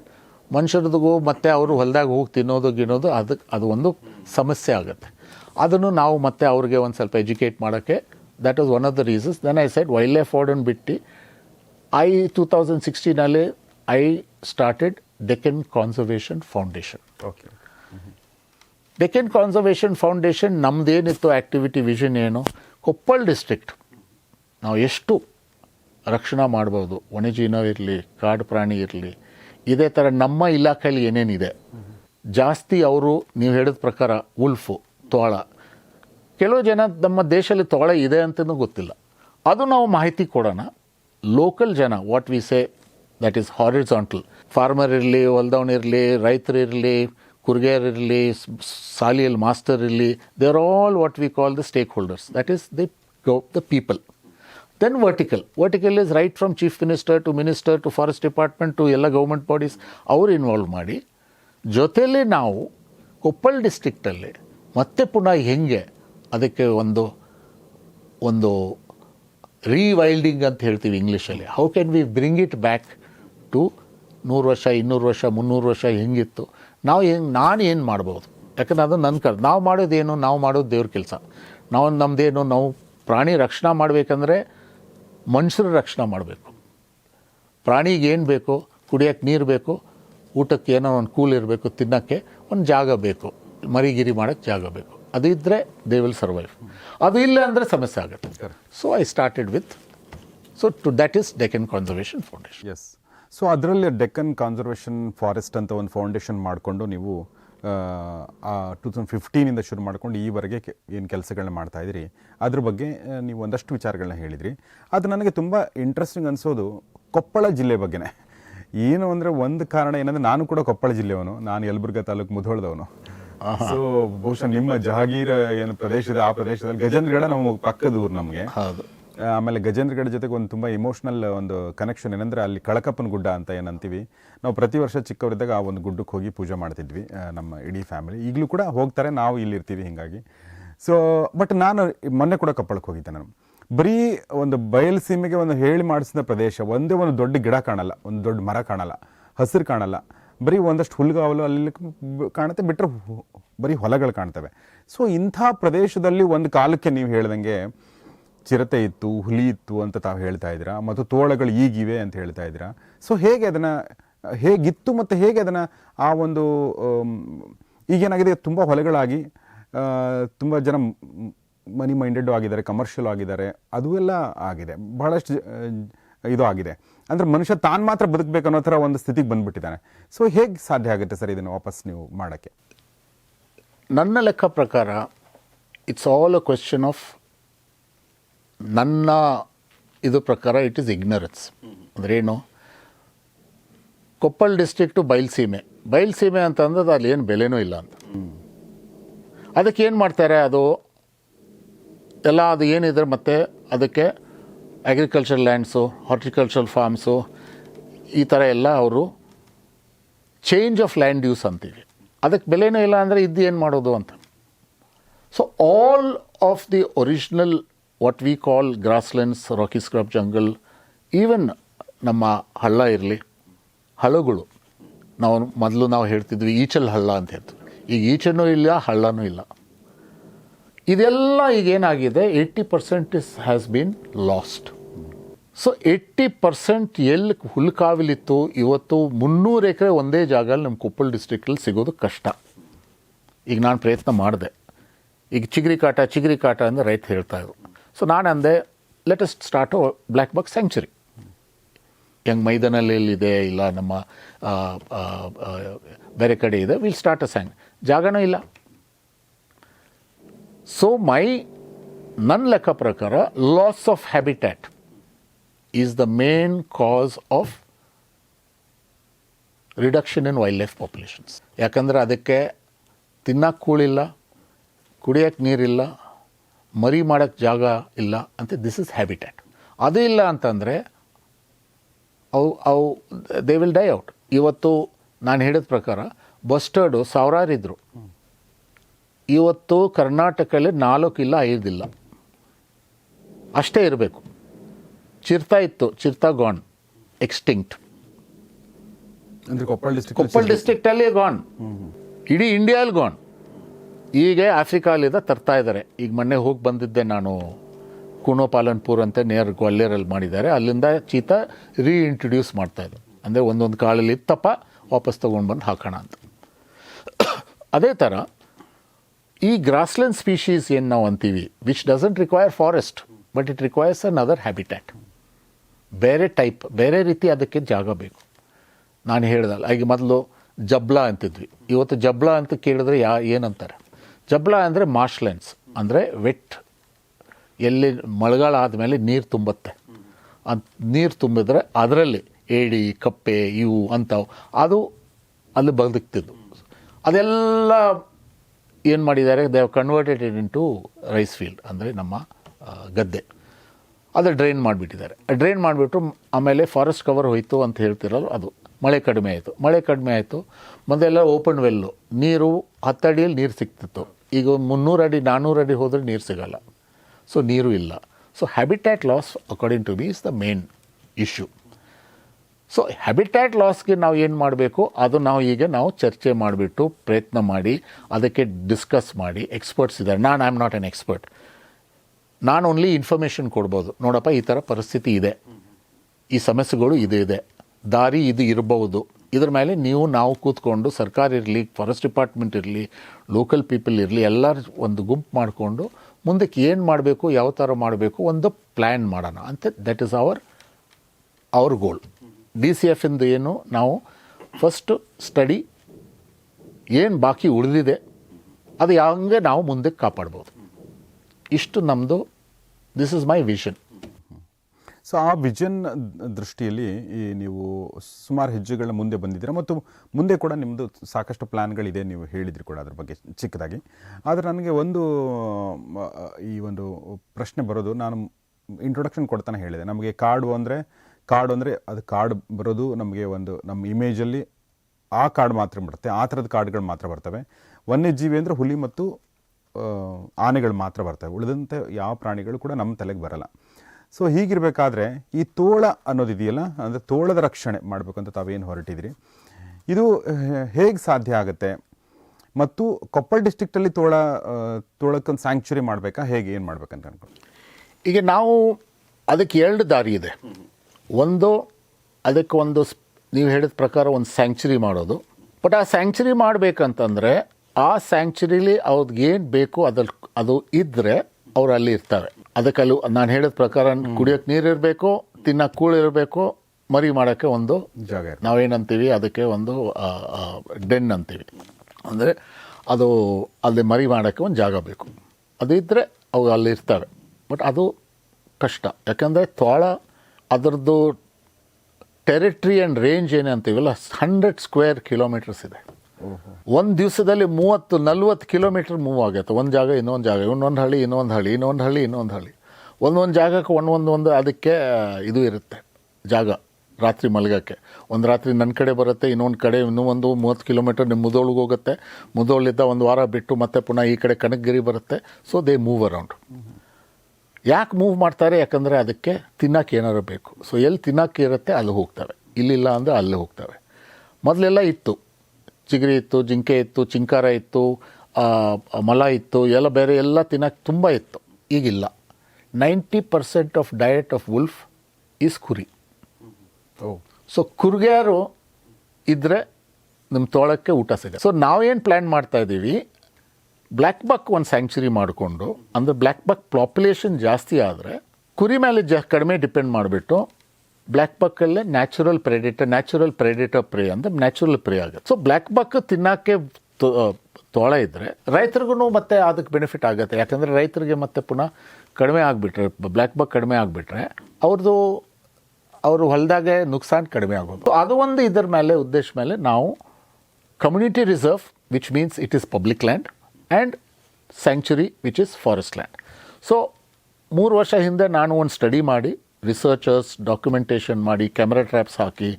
ಮನುಷ್ಯರದಿಗೂ ಮತ್ತೆ ಅವರು ಹೊಲದಾಗ ಹೋಗಿ ತಿನ್ನೋದು ಗಿನ್ನೋದು ಅದಕ್ಕೆ ಅದು ಒಂದು ಸಮಸ್ಯೆ ಆಗುತ್ತೆ. ಅದನ್ನು ನಾವು ಮತ್ತೆ ಅವ್ರಿಗೆ ಒಂದು ಸ್ವಲ್ಪ ಎಜುಕೇಟ್ ಮಾಡೋಕ್ಕೆ that was one of the reasons then I side wild life warden ಬಿಟ್ಟು I two thousand ಸಿಕ್ಸ್ಟೀನಲ್ಲಿ I started Deccan Conservation Foundation okay Deccan Conservation Foundation ನಮ್ಮದೇನಿತ್ತು activity vision ಏನು? ಕೊಪ್ಪಳ ಡಿಸ್ಟ್ರಿಕ್ಟ್ ನಾವು ಎಷ್ಟು ರಕ್ಷಣಾ ಮಾಡ್ಬೋದು. ವನ್ಯಜೀವಿ ಇರಲಿ ಕಾಡು ಪ್ರಾಣಿ ಇರಲಿ ಇದೇ ಥರ ನಮ್ಮ ಇಲಾಖೆಯಲ್ಲಿ ಏನೇನಿದೆ? ಜಾಸ್ತಿ ಅವರು ನೀವು ಹೇಳಿದ ಪ್ರಕಾರ ಉಲ್ಫು, ತೋಳ. ಕೆಲವು ಜನ ನಮ್ಮ ದೇಶದಲ್ಲಿ ತೋಳ ಇದೆ ಅಂತಲೂ ಗೊತ್ತಿಲ್ಲ. ಅದು ನಾವು ಮಾಹಿತಿ ಕೊಡೋಣ. ಲೋಕಲ್ ಜನ what we say that is horizontal farmer ಇರಲಿ, ಹೊಲ್ದವನ್ ಇರಲಿ, ರೈತರು ಇರಲಿ ಕುರ್ಗೇರ್ ಇರಲಿ ಸಾಲಿಯಲ್ಲಿ ಮಾಸ್ಟರ್ ಇರಲಿ they are all what we call the stakeholders that is the the people then vertical vertical is right from chief minister to minister to forest department to ಎಲ್ಲ ಗೌರ್ಮೆಂಟ್ ಬಾಡೀಸ್ ಅವ್ರು ಇನ್ವಾಲ್ವ್ ಮಾಡಿ. ಜೊತೆಯಲ್ಲಿ ನಾವು ಕೊಪ್ಪಳ ಡಿಸ್ಟ್ರಿಕ್ಟಲ್ಲಿ ಮತ್ತೆ ಪುನಃ ಹೆಂಗೆ ಅದಕ್ಕೆ ಒಂದು ಒಂದು ರೀವೈಲ್ಡಿಂಗ್ ಅಂತ ಹೇಳ್ತೀವಿ ಇಂಗ್ಲೀಷಲ್ಲಿ how can we bring it back to ನೂರು ವರ್ಷ, ಇನ್ನೂರು ವರ್ಷ, ಮುನ್ನೂರು ವರ್ಷ ಹೆಂಗಿತ್ತು? ನಾವು ಹೆಂಗೆ, ನಾನು ಏನು ಮಾಡ್ಬೋದು? ಯಾಕಂದ್ರೆ ಅದು ನನ್ನ ಕಡೆ ನಾವು ಮಾಡೋದೇನು, ನಾವು ಮಾಡೋದು ದೇವ್ರ ಕೆಲಸ. ನಾವು ನಮ್ಮದೇನು ನಾವು ಪ್ರಾಣಿ ರಕ್ಷಣೆ ಮಾಡಬೇಕಂದ್ರೆ ಮನುಷ್ಯರ ರಕ್ಷಣೆ ಮಾಡಬೇಕು. ಪ್ರಾಣಿಗೆ ಏನು ಬೇಕು ಕುಡಿಯೋಕ್ಕೆ ನೀರು ಬೇಕು ಊಟಕ್ಕೆ ಏನೋ ಒಂದು ಕೂಲ್ ಇರಬೇಕು ತಿನ್ನೋಕ್ಕೆ ಒಂದು ಜಾಗ ಬೇಕು ಮರಿಗಿರಿ ಮಾಡೋಕ್ಕೆ ಜಾಗ ಬೇಕು. ಅದು ಇದ್ದರೆ ದೇ ವಿಲ್ ಸರ್ವೈವ್ ಅದು ಇಲ್ಲ ಅಂದರೆ ಸಮಸ್ಯೆ ಆಗುತ್ತೆ. So I started with so to that is Deccan Conservation Foundation yes so ಅದರಲ್ಲಿ ಡೆಕ್ಕನ್ ಕಾನ್ಸರ್ವೇಷನ್ ಫಾರೆಸ್ಟ್ ಅಂತ ಒಂದು ಫೌಂಡೇಶನ್ ಮಾಡಿಕೊಂಡು ನೀವು ಟೂ ತೌಸಂಡ್ ಫಿಫ್ಟೀನಿಂದ ಶುರು ಮಾಡ್ಕೊಂಡು ಈವರೆಗೆ ಏನು ಕೆಲಸಗಳನ್ನ ಮಾಡ್ತಾ ಇದ್ದೀರಿ ಅದ್ರ ಬಗ್ಗೆ ನೀವು ಒಂದಷ್ಟು ವಿಚಾರಗಳನ್ನ ಹೇಳಿದಿರಿ. ಅದು ನನಗೆ ತುಂಬ ಇಂಟ್ರೆಸ್ಟಿಂಗ್ ಅನಿಸೋದು ಕೊಪ್ಪಳ ಜಿಲ್ಲೆ ಬಗ್ಗೆನೇ. ಏನು ಅಂದರೆ ಒಂದು ಕಾರಣ ಏನಂದ್ರೆ ನಾನು ಕೂಡ ಕೊಪ್ಪಳ ಜಿಲ್ಲೆಯವನು ನಾನು ಯಲಬುರ್ಗ ತಾಲೂಕು ಮುಧೋಳದವನು. ಸೊ ಬಹುಶಃ ನಿಮ್ಮ ಜಹಗೀರ ಏನು ಪ್ರದೇಶದ ಆ ಪ್ರದೇಶದಲ್ಲಿ ಗಜೇಂದ್ರಗಡ ನಮ್ಮ ಪಕ್ಕದ ಊರು ನಮಗೆ. ಹೌದು. ಆಮೇಲೆ ಗಜೇಂದ್ರಗಡ ಜೊತೆಗೆ ಒಂದು ತುಂಬ ಇಮೋಷನಲ್ ಒಂದು ಕನೆಕ್ಷನ್ ಏನಂದರೆ ಅಲ್ಲಿ ಕಳಕಪ್ಪನ ಗುಡ್ಡ ಅಂತ ಏನಂತೀವಿ ನಾವು ಪ್ರತಿ ವರ್ಷ ಚಿಕ್ಕವರಿದ್ದಾಗ ಆ ಒಂದು ಗುಡ್ಡಕ್ಕೆ ಹೋಗಿ ಪೂಜೆ ಮಾಡ್ತಿದ್ವಿ ನಮ್ಮ ಇಡೀ ಫ್ಯಾಮಿಲಿ ಈಗಲೂ ಕೂಡ ಹೋಗ್ತಾರೆ, ನಾವು ಇಲ್ಲಿ ಇರ್ತೀವಿ ಹಿಂಗಾಗಿ. ಸೊ ಬಟ್ ನಾನು ಮೊನ್ನೆ ಕೂಡ ಕಪ್ಪಳಕ್ಕೆ ಹೋಗಿದ್ದೆ ನಾನು. ಬರೀ ಒಂದು ಬಯಲುಸೀಮೆಗೆ ಒಂದು ಹೇಳಿ ಮಾಡಿಸಿದ ಪ್ರದೇಶ, ಒಂದೇ ಒಂದು ದೊಡ್ಡ ಗಿಡ ಕಾಣಲ್ಲ, ಒಂದು ದೊಡ್ಡ ಮರ ಕಾಣಲ್ಲ, ಹಸಿರು ಕಾಣಲ್ಲ. ಬರೀ ಒಂದಷ್ಟು ಹುಲ್ಗಾವಲು ಅಲ್ಲಿ ಕಾಣುತ್ತೆ ಬಿಟ್ಟರೆ ಬರೀ ಹೊಲಗಳು ಕಾಣ್ತವೆ. ಸೊ ಇಂಥ ಪ್ರದೇಶದಲ್ಲಿ ಒಂದು ಕಾಲಕ್ಕೆ ನೀವು ಹೇಳ್ದಂಗೆ ಚಿರತೆ ಇತ್ತು, ಹುಲಿ ಇತ್ತು ಅಂತ ತಾವು ಹೇಳ್ತಾ ಇದ್ದೀರಾ? ಮತ್ತು ತೋಳಗಳು ಈಗಿವೆ ಅಂತ ಹೇಳ್ತಾ ಇದ್ದೀರಾ? ಸೊ ಹೇಗೆ ಅದನ್ನ, ಹೇಗಿತ್ತು ಮತ್ತು ಹೇಗೆ ಅದನ್ನ ಆ ಒಂದು ಈಗೇನಾಗಿದೆ, ತುಂಬ ಹೊಲೆಗಳಾಗಿ ತುಂಬ ಜನ ಮನಿ ಮೈಂಡೆಡ್ ಆಗಿದ್ದಾರೆ ಕಮರ್ಷಿಯಲ್ ಆಗಿದ್ದಾರೆ, ಅದು ಎಲ್ಲ ಆಗಿದೆ. ಬಹಳಷ್ಟು ಇದು ಆಗಿದೆ. ಅಂದ್ರೆ ಮನುಷ್ಯ ತಾನು ಮಾತ್ರ ಬದುಕಬೇಕು ಅನ್ನೋ ಥರ ಒಂದು ಸ್ಥಿತಿಗೆ ಬಂದ್ಬಿಟ್ಟಿದ್ದಾನೆ. ಸೊ ಹೇಗೆ ಸಾಧ್ಯ ಆಗುತ್ತೆ ಸರ್ ಇದನ್ನು ವಾಪಸ್ ನೀವು ಮಾಡೋಕ್ಕೆ? ನನ್ನ ಲೆಕ್ಕ ಪ್ರಕಾರ it's all a question of ನನ್ನ ಇದು ಪ್ರಕಾರ ಇಟ್ ಈಸ್ ಇಗ್ನರೆನ್ಸ್ ಅಂದ್ರೆ ಏನು ಕೊಪ್ಪಳ ಡಿಸ್ಟ್ರಿಕ್ಟು ಬಯಲ್ಸೀಮೆ. ಬಯಲ್ಸೀಮೆ ಅಂತಂದ್ರೆ ಅಲ್ಲಿ ಏನು ಬೆಲೆನೂ ಇಲ್ಲ ಅಂತ. ಅದಕ್ಕೆ ಏನು ಮಾಡ್ತಾರೆ ಅದು? ಎಲ್ಲ ಅದು ಏನಿದ್ರೆ ಮತ್ತೆ ಅದಕ್ಕೆ ಅಗ್ರಿಕಲ್ಚರ್ ಲ್ಯಾಂಡ್ಸು ಹಾರ್ಟಿಕಲ್ಚರ್ ಫಾರ್ಮ್ಸು ಈ ಥರ ಎಲ್ಲ ಅವರು ಚೇಂಜ್ ಆಫ್ ಲ್ಯಾಂಡ್ ಯೂಸ್ ಅಂತೀವಿ. ಅದಕ್ಕೆ ಬೆಲೆನೂ ಇಲ್ಲ ಅಂದರೆ ಇದ್ದು ಏನು ಮಾಡೋದು ಅಂತ. So all of the original what we call grasslands rocky scrub jungle even ನಮ್ಮ ಹಳ್ಳ ಇರಲಿ, ಹಳ್ಳಗಳು. ನಾವು ಮೊದಲು ನಾವು ಹೇಳ್ತಿದ್ವಿ ಈಚಲ್ ಹಳ್ಳ ಅಂತ ಹೇಳ್ತೀವಿ ಈಗ ಈಚನೂ ಇಲ್ಲ, ಹಳ್ಳನೂ ಇಲ್ಲ. ಇದೆಲ್ಲ ಈಗ ಏನಾಗಿದೆ? Eighty percent is has been lost so eighty percent ಎಲ್ಲಿ ಹುಲ್ಕಾವಿಲಿತ್ತು? ಇವತ್ತು ಮುನ್ನೂರು ಎಕರೆ ಒಂದೇ ಜಾಗಲ್ಲಿ ನಮ್ಮ ಕೊಪ್ಪಳ ಡಿಸ್ಟ್ರಿಕ್ಟಲ್ಲಿ ಸಿಗೋದು ಕಷ್ಟ. ಈಗ ನಾನು ಪ್ರಯತ್ನ ಮಾಡಿದೆ. ಈಗ ಚಿಗ್ರಿ ಕಾಟ ಚಿಗರಿ ಕಾಟ ಅಂದರೆ ರೈತ ಹೇಳ್ತಾ ಇದ್ರು. ಸೊ ನಾನು ಅಂದೆ let's start black buck sanctuary ಹೆಂಗ್ ಮೈದಾನಲ್ಲಿ ಎಲ್ಲಿದೆ ಇಲ್ಲ ನಮ್ಮ ಬೇರೆ ಕಡೆ ಇದೆ ವಿಲ್ ಸ್ಟಾರ್ಟ್ ಅ ಸ್ಯಾಂಗ್ ಜಾಗನೂ ಇಲ್ಲ. ಸೊ ಮೈ ನನ್ನ ಲೆಕ್ಕ ಪ್ರಕಾರ loss of habitat is the main cause of reduction in wild life populations ಯಾಕಂದರೆ ಅದಕ್ಕೆ ತಿನ್ನಕ್ಕೆ ಕೂಳಿಲ್ಲ ಕುಡಿಯೋಕ್ಕೆ ನೀರಿಲ್ಲ ಮರಿ ಮಾಡೋಕ್ಕೆ ಜಾಗ ಇಲ್ಲ ಅಂತ ದಿಸ್ ಇಸ್ ಹ್ಯಾಬಿಟ್ಯಾಟ್ ಅದು ಇಲ್ಲ ಅಂತಂದರೆ ಅವು ಅವು ದೇ ವಿಲ್ ಡೈ ಔಟ್ ಇವತ್ತು ನಾನು ಹೇಳಿದ ಪ್ರಕಾರ ಬಸ್ಟರ್ಡು ಸಾವಿರಾರು ಇದ್ದರು ಇವತ್ತು ಕರ್ನಾಟಕದಲ್ಲಿ ನಾಲ್ಕು ಇಲ್ಲ ಐದಿಲ್ಲ ಅಷ್ಟೇ ಇರಬೇಕು. ಚಿರ್ತಾ ಇತ್ತು ಚಿರ್ತಾ ಗಾನ್ ಎಕ್ಸ್ಟಿಂಕ್ಟ್ ಅಂದರೆ ಕೊಪ್ಪಳ ಡಿಸ್ಟ್ರಿಕ್ಟ್ ಕೊಪ್ಪಳ ಡಿಸ್ಟ್ರಿಕ್ಟಲ್ಲಿ ಗಾನ್ ಇಡೀ ಇಂಡಿಯಾಲ್ ಗಾನ್ ಈಗ ಆಫ್ರಿಕಾಲಿಂದ ತರ್ತಾ ಇದ್ದಾರೆ. ಈಗ ಮೊನ್ನೆ ಹೋಗಿ ಬಂದಿದ್ದೆ ನಾನು ಕುಣೋ ಪಾಲನ್ಪುರ್ ಅಂತ ನೇರ್ ಗ್ವಾಲಿಯರಲ್ಲಿ ಮಾಡಿದ್ದಾರೆ. ಅಲ್ಲಿಂದ ಚೀತಾ ರೀಇಂಟ್ರೊಡ್ಯೂಸ್ ಇದ್ರು ಅಂದರೆ ಒಂದೊಂದು ಕಾಳಲ್ಲಿ ಇತ್ತಪ್ಪ, ವಾಪಸ್ ತೊಗೊಂಡು ಬಂದು ಹಾಕೋಣ ಅಂತ. ಅದೇ ಥರ ಈ ಗ್ರಾಸ್ಲೆಂಡ್ ಸ್ಪೀಶೀಸ್ ಏನು ನಾವು ಅಂತೀವಿ which doesn't require forest but it requires another habitat ಬೇರೆ ಟೈಪ್ ಬೇರೆ ರೀತಿ ಅದಕ್ಕೆ ಜಾಗ ಬೇಕು. ನಾನು ಹೇಳ್ದಲ್ಲ ಈಗ ಮೊದಲು ಜಬ್ಲಾ ಅಂತಿದ್ವಿ. ಇವತ್ತು ಜಬ್ಲಾ ಅಂತ ಕೇಳಿದ್ರೆ ಯಾ ಏನಂತಾರೆ? ಜಬ್ಲಾ ಅಂದರೆ ಮಾರ್ಷ್ಲೆನ್ಸ್ ಅಂದರೆ ವೆಟ್. ಎಲ್ಲಿ ಮಳೆಗಾಲ ಆದಮೇಲೆ ನೀರು ತುಂಬುತ್ತೆ. ಅಂತ ನೀರು ತುಂಬಿದ್ರೆ ಅದರಲ್ಲಿ ಏಡಿ, ಕಪ್ಪೆ ಇವು ಅಂಥವು ಅದು ಅಲ್ಲಿ ಬದುಕ್ತಿದ್ದು ಅದೆಲ್ಲ ಏನು ಮಾಡಿದ್ದಾರೆ, they converted into rice field ಅಂದರೆ ನಮ್ಮ ಗದ್ದೆ. ಅದು ಡ್ರೈನ್ ಮಾಡಿಬಿಟ್ಟಿದ್ದಾರೆ. ಡ್ರೈನ್ ಮಾಡಿಬಿಟ್ಟು ಆಮೇಲೆ ಫಾರೆಸ್ಟ್ ಕವರ್ ಹೋಯಿತು ಅಂತ ಹೇಳ್ತಿರಲ್ಲ ಅದು. ಮಳೆ ಕಡಿಮೆ ಆಯಿತು. ಮಳೆ ಕಡಿಮೆ ಆಯಿತು. ಮೊದಲೆಲ್ಲ ಓಪನ್ ವೆಲ್ಲು. ನೀರು ಹತ್ತಡಿಯಲ್ಲಿ ನೀರು ಸಿಗ್ತಿತ್ತು ಈಗ ಮುನ್ನೂರು ಅಡಿ ನಾನ್ನೂರು ಅಡಿ ಹೋದರೆ ನೀರು ಸಿಗಲ್ಲ. ಸೊ ನೀರು ಇಲ್ಲ. So habitat loss according to me is the main issue so habitat ಲಾಸ್ಗೆ ನಾವು ಏನು ಮಾಡಬೇಕು? ಅದು ನಾವು ಈಗ ನಾವು ಚರ್ಚೆ ಮಾಡಿಬಿಟ್ಟು ಪ್ರಯತ್ನ ಮಾಡಿ, ಅದಕ್ಕೆ ಡಿಸ್ಕಸ್ ಮಾಡಿ ಎಕ್ಸ್ಪರ್ಟ್ಸ್ ಇದ್ದಾರೆ. ನಾನು I am not an expert ನಾನು ಓನ್ಲಿ ಇನ್ಫಾರ್ಮೇಷನ್ ಕೊಡ್ಬೋದು. ನೋಡಪ್ಪ, ಈ ಥರ ಪರಿಸ್ಥಿತಿ ಇದೆ. ಈ ಸಮಸ್ಯೆಗಳು ಇದು ಇದೆ. ದಾರಿ ಇದು ಇರಬಹುದು ಇದ್ರ ಮೇಲೆ ನೀವು, ನಾವು ಕೂತ್ಕೊಂಡು, ಸರ್ಕಾರ ಇರಲಿ ಫಾರೆಸ್ಟ್ ಡಿಪಾರ್ಟ್ಮೆಂಟ್ ಇರಲಿ ಲೋಕಲ್ ಪೀಪಲ್ ಇರಲಿ, ಎಲ್ಲರ ಒಂದು ಗುಂಪು ಮಾಡಿಕೊಂಡು ಮುಂದಕ್ಕೆ ಏನು ಮಾಡಬೇಕು, ಯಾವ ಥರ ಮಾಡಬೇಕು ಒಂದು ಪ್ಲ್ಯಾನ್ ಮಾಡೋಣ ಅಂತ. That is our our goal D C F ಇಂದು ಏನು ನಾವು ಫಸ್ಟ್ ಸ್ಟಡಿ ಏನು ಬಾಕಿ ಉಳಿದಿದೆ, ಅದು ಹಂಗೆ ನಾವು ಮುಂದಕ್ಕೆ ಕಾಪಾಡ್ಬೋದು. ಇಷ್ಟು ನಮ್ಮದು this is my vision so ಆ ವಿಷನ್ ದೃಷ್ಟಿಯಲ್ಲಿ ಈ ನೀವು ಸುಮಾರು ಹೆಜ್ಜೆಗಳ ಮುಂದೆ ಬಂದಿದ್ದೀರಾ ಮತ್ತು ಮುಂದೆ ಕೂಡ ನಿಮ್ಮದು ಸಾಕಷ್ಟು ಪ್ಲ್ಯಾನ್ಗಳಿದೆ ನೀವು ಹೇಳಿದ್ರಿ ಕೂಡ ಅದ್ರ ಬಗ್ಗೆ ಚಿಕ್ಕದಾಗಿ. ಆದರೆ ನನಗೆ ಒಂದು ಈ ಒಂದು ಪ್ರಶ್ನೆ ಬರೋದು, ನಾನು ಇಂಟ್ರೊಡಕ್ಷನ್ ಕೊಡ್ತಾನೆ ಹೇಳಿದೆ. ನಮಗೆ ಕಾರ್ಡು ಅಂದರೆ ಕಾರ್ಡ್ ಅಂದರೆ ಅದು ಕಾರ್ಡ್ ಬರೋದು ನಮಗೆ ಒಂದು ನಮ್ಮ ಇಮೇಜಲ್ಲಿ ಆ ಕಾರ್ಡ್ ಮಾತ್ರ ಬರುತ್ತೆ, ಆ ಥರದ ಕಾರ್ಡ್ಗಳು ಮಾತ್ರ ಬರ್ತವೆ. ವನ್ಯಜೀವಿ ಅಂದರೆ ಹುಲಿ ಮತ್ತು ಆನೆಗಳು ಮಾತ್ರ ಬರ್ತವೆ. ಉಳಿದಂತೆ ಯಾವ ಪ್ರಾಣಿಗಳು ಕೂಡ ನಮ್ಮ ತಲೆಗೆ ಬರಲ್ಲ. ಸೊ ಹೀಗಿರಬೇಕಾದ್ರೆ ಈ ತೋಳ ಅನ್ನೋದಿದೆಯಲ್ಲ, ಅಂದರೆ ತೋಳದ ರಕ್ಷಣೆ ಮಾಡಬೇಕು ಅಂತ ತಾವೇನು ಹೊರಟಿದ್ರಿ ಇದು ಹೇಗೆ ಸಾಧ್ಯ ಆಗುತ್ತೆ? ಮತ್ತು ಕೊಪ್ಪಳ ಡಿಸ್ಟಿಕ್ಟಲ್ಲಿ ತೋಳ ತೋಳಕ್ಕೊಂದು ಸ್ಯಾಂಕ್ಚುರಿ ಮಾಡಬೇಕಾ? ಹೇಗೆ, ಏನು ಮಾಡ್ಬೇಕಂತ ಅನ್ಕೊಂಡು? ಈಗ ನಾವು ಅದಕ್ಕೆ ಎರಡು ದಾರಿ ಇದೆ. ಒಂದು, ಅದಕ್ಕೆ ಒಂದು ನೀವು ಹೇಳಿದ ಪ್ರಕಾರ ಒಂದು ಸ್ಯಾಂಕ್ಚುರಿ ಮಾಡೋದು. ಬಟ್ ಆ ಸ್ಯಾಂಕ್ಚುರಿ ಮಾಡಬೇಕಂತಂದರೆ ಆ ಸ್ಯಾಂಕ್ಚುರಿಲಿ ಅವ್ರಿಗೆ ಏನು ಬೇಕು ಅದಲ್ಲಿ ಅದು ಇದ್ದರೆ ಅವರು ಅಲ್ಲಿ ಇರ್ತಾರೆ. ಅದಕ್ಕೆ ಅಲ್ಲಿ ನಾನು ಹೇಳಿದ ಪ್ರಕಾರ ಕುಡಿಯೋಕೆ ನೀರು ಇರಬೇಕು ತಿನ್ನೋಕೆ ಕೂಳು ಇರಬೇಕು ಮರಿ ಮಾಡೋಕ್ಕೆ ಒಂದು ಜಾಗ. ನಾವೇನಂತೀವಿ ಅದಕ್ಕೆ ಒಂದು ಡೆನ್ ಅಂತೀವಿ. ಅಂದರೆ ಅದು ಅಲ್ಲಿ ಮರಿ ಮಾಡೋಕ್ಕೆ ಒಂದು ಜಾಗ ಬೇಕು. ಅದಿದ್ದರೆ ಅವು ಅಲ್ಲಿ ಇರ್ತವೆ ಬಟ್ ಅದು ಕಷ್ಟ. ಯಾಕೆಂದರೆ ತೋಳ ಅದರದ್ದು ಟೆರಿಟ್ರಿ ಆ್ಯಂಡ್ ರೇಂಜ್ ಏನೇ ಅಂತೀವಲ್ಲ ಹಂಡ್ರೆಡ್ ಸ್ಕ್ವೇರ್ ಕಿಲೋಮೀಟರ್ಸ್ ಇದೆ. ಒಂದು ದಿವಸದಲ್ಲಿ ಮೂವತ್ತು, ನಲ್ವತ್ತು ಕಿಲೋಮೀಟರ್ ಮೂವ್ ಆಗುತ್ತೆ. ಒಂದು ಜಾಗ, ಇನ್ನೊಂದು ಜಾಗ, ಇನ್ನೊಂದು ಹಳ್ಳಿ ಇನ್ನೊಂದು ಹಳ್ಳಿ ಇನ್ನೊಂದು ಹಳ್ಳಿ ಇನ್ನೊಂದು ಹಳ್ಳಿ. ಒಂದೊಂದು ಜಾಗಕ್ಕೆ ಒಂದೊಂದು ಒಂದು ಅದಕ್ಕೆ ಇದು ಇರುತ್ತೆ. ಜಾಗ, ರಾತ್ರಿ ಮಲಗಕ್ಕೆ. ಒಂದು ರಾತ್ರಿ ನನ್ನ ಕಡೆ ಬರುತ್ತೆ, ಇನ್ನೊಂದು ಕಡೆ ಇನ್ನೂ ಒಂದು ಮೂವತ್ತು ಕಿಲೋಮೀಟರ್ ನಿಮ್ಮ ಮುದೋಳಿಗೆ ಹೋಗುತ್ತೆ. ಮುದೋಳಿದ್ದ ಒಂದು ವಾರ ಬಿಟ್ಟು ಮತ್ತೆ ಪುನಃ ಈ ಕಡೆ ಕನಕಗಿರಿ ಬರುತ್ತೆ. ಸೊ ದೇ ಮೂವ್ ಅರೌಂಡ್ ಯಾಕೆ ಮೂವ್ ಮಾಡ್ತಾರೆ? ಯಾಕಂದರೆ ಅದಕ್ಕೆ ತಿನ್ನಕ್ಕೆ ಏನಾರು ಬೇಕು. ಸೊ ಎಲ್ಲಿ ತಿನ್ನಕ್ಕೆ ಇರುತ್ತೆ, ಅಲ್ಲಿ ಹೋಗ್ತವೆ. ಇಲ್ಲಿಲ್ಲ ಅಂದರೆ ಅಲ್ಲಿ ಹೋಗ್ತವೆ. ಮೊದಲೆಲ್ಲ ಇತ್ತು. ಚಿಗರಿ ಇತ್ತು ಜಿಂಕೆ ಇತ್ತು ಚಿಂಕಾರ ಇತ್ತು ಮಲ ಇತ್ತು ಎಲ್ಲ ಬೇರೆ ಎಲ್ಲ ತಿನ್ನೋಕ್ಕೆ ತುಂಬ ಇತ್ತು. ಈಗಿಲ್ಲ. Ninety percent of diet of wolf is ಕುರಿ. ಓ. ಸೊ ಕುರ್ಗ್ಯಾರು ಇದ್ದರೆ ನಿಮ್ಮ ತೋಳಕ್ಕೆ ಊಟ ಸಿಗುತ್ತೆ. ಸೊ ನಾವೇನು ಪ್ಲ್ಯಾನ್ ಮಾಡ್ತಾ ಇದ್ದೀವಿ ಬ್ಲ್ಯಾಕ್ ಬಕ್ ಒಂದು ಸ್ಯಾಂಕ್ಚುರಿ ಮಾಡಿಕೊಂಡು ಅಂದರೆ ಬ್ಲ್ಯಾಕ್ ಬಕ್ ಪಾಪ್ಯುಲೇಷನ್ ಜಾಸ್ತಿ ಆದರೆ ಕುರಿ ಮೇಲೆ ಜ ಕಡಿಮೆ ಡಿಪೆಂಡ್ ಮಾಡಿಬಿಟ್ಟು black ಬಕ್ಕಲ್ಲೇ natural predator natural predator prey ಅಂದರೆ ನ್ಯಾಚುರಲ್ ಪ್ರೇ ಆಗುತ್ತೆ. ಸೊ ಬ್ಲ್ಯಾಕ್ ಬಕ್ ತಿನ್ನೋಕ್ಕೆ ತೋಳ ಇದ್ದರೆ ರೈತರಿಗೂ ಮತ್ತೆ ಅದಕ್ಕೆ ಬೆನಿಫಿಟ್ ಆಗುತ್ತೆ. ಯಾಕಂದರೆ ರೈತರಿಗೆ ಮತ್ತೆ ಪುನಃ ಕಡಿಮೆ ಆಗಿಬಿಟ್ರೆ ಬ್ಲ್ಯಾಕ್ ಬಕ್ ಕಡಿಮೆ ಆಗಿಬಿಟ್ರೆ ಅವ್ರದ್ದು, ಅವರು ಹೊಲದಾಗೆ ನುಕ್ಸಾನ್ ಕಡಿಮೆ ಆಗೋದು. ಅದು ಒಂದು ಇದರ ಮೇಲೆ, ಉದ್ದೇಶ ಮೇಲೆ ನಾವು community reserve which means it is public land and sanctuary which is forest land so ಮೂರು ವರ್ಷ ಹಿಂದೆ ನಾನು ಒಂದು ಸ್ಟಡಿ ಮಾಡಿ ರಿಸರ್ಚರ್ಸ್ ಡಾಕ್ಯುಮೆಂಟೇಷನ್ ಮಾಡಿ ಕ್ಯಾಮ್ರಾ ಟ್ರ್ಯಾಪ್ಸ್ ಹಾಕಿ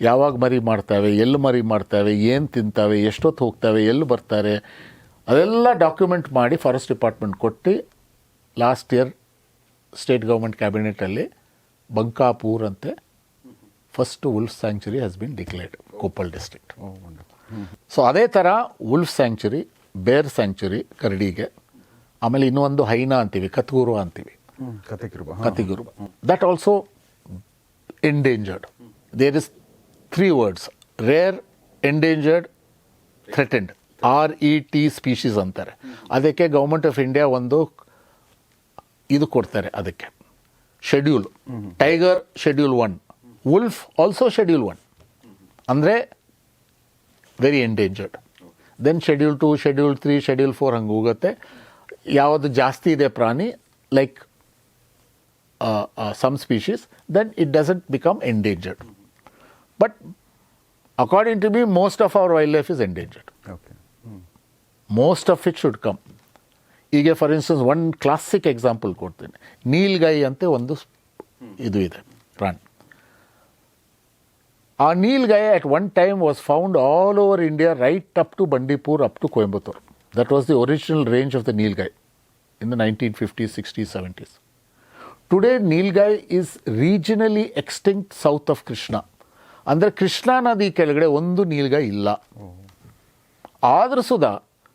ಯಾವಾಗ ಮರಿ ಮಾಡ್ತವೆ ಎಲ್ಲಿ ಮರಿ ಮಾಡ್ತವೆ ಏನು ತಿಂತವೆ ಎಷ್ಟೊತ್ತು ಹೋಗ್ತವೆ ಎಲ್ಲಿ ಬರ್ತಾರೆ ಅದೆಲ್ಲ ಡಾಕ್ಯುಮೆಂಟ್ ಮಾಡಿ ಫಾರೆಸ್ಟ್ ಡಿಪಾರ್ಟ್ಮೆಂಟ್ ಕೊಟ್ಟು ಲಾಸ್ಟ್ ಇಯರ್ ಸ್ಟೇಟ್ ಗೌರ್ಮೆಂಟ್ ಕ್ಯಾಬಿನೆಟಲ್ಲಿ ಬಂಕಾಪೂರ್ ಅಂತೆ first wolf sanctuary has been declared Koppal district so ಅದೇ ಥರ ವುಲ್ಫ್ ಸ್ಯಾಂಕ್ಚುರಿ ಬೇರ್ ಸ್ಯಾಂಕ್ಚುರಿ ಕರಡಿಗೆ ಆಮೇಲೆ ಇನ್ನೊಂದು ಹೈನಾ ಅಂತೀವಿ ಕತ್ಗೂರು ಅಂತೀವಿ. ಕತಿಗುರು that also endangered there is three words rare endangered threatened R E T species ಅಂತಾರೆ. ಅದಕ್ಕೆ ಗೌರ್ಮೆಂಟ್ ಆಫ್ ಇಂಡಿಯಾ ಒಂದು ಇದು ಕೊಡ್ತಾರೆ ಅದಕ್ಕೆ. Schedule tiger schedule one wolf also schedule one ಅಂದರೆ very endangered then schedule two schedule three schedule four ಹಂಗೆ ಹೋಗುತ್ತೆ. ಯಾವುದು ಜಾಸ್ತಿ ಇದೆ ಪ್ರಾಣಿ like some species then it doesn't become endangered but according to be most of our wild life is endangered okay most of it should come ಈಗ for instance one classic example ಕೊಡ್ತೀನಿ. ನೀಲ್ಗಾಯಿ ಅಂತ ಒಂದು ಸ್- ಇದು ಇದೆ ಪ್ರಾಣಿ. ಆ nilgai at one time was found all over India right up to Bandipur up to Coimbatore that was the original range of the nilgai in the nineteen fifties sixties seventies today nilgai is regionally extinct south of Krishna ಅಂದರೆ ಕೃಷ್ಣಾ ನದಿ ಕೆಳಗಡೆ ಒಂದು ನೀಲ್ಗಾಯ್ ಇಲ್ಲ. ಆದರೂ ಸುಧಾ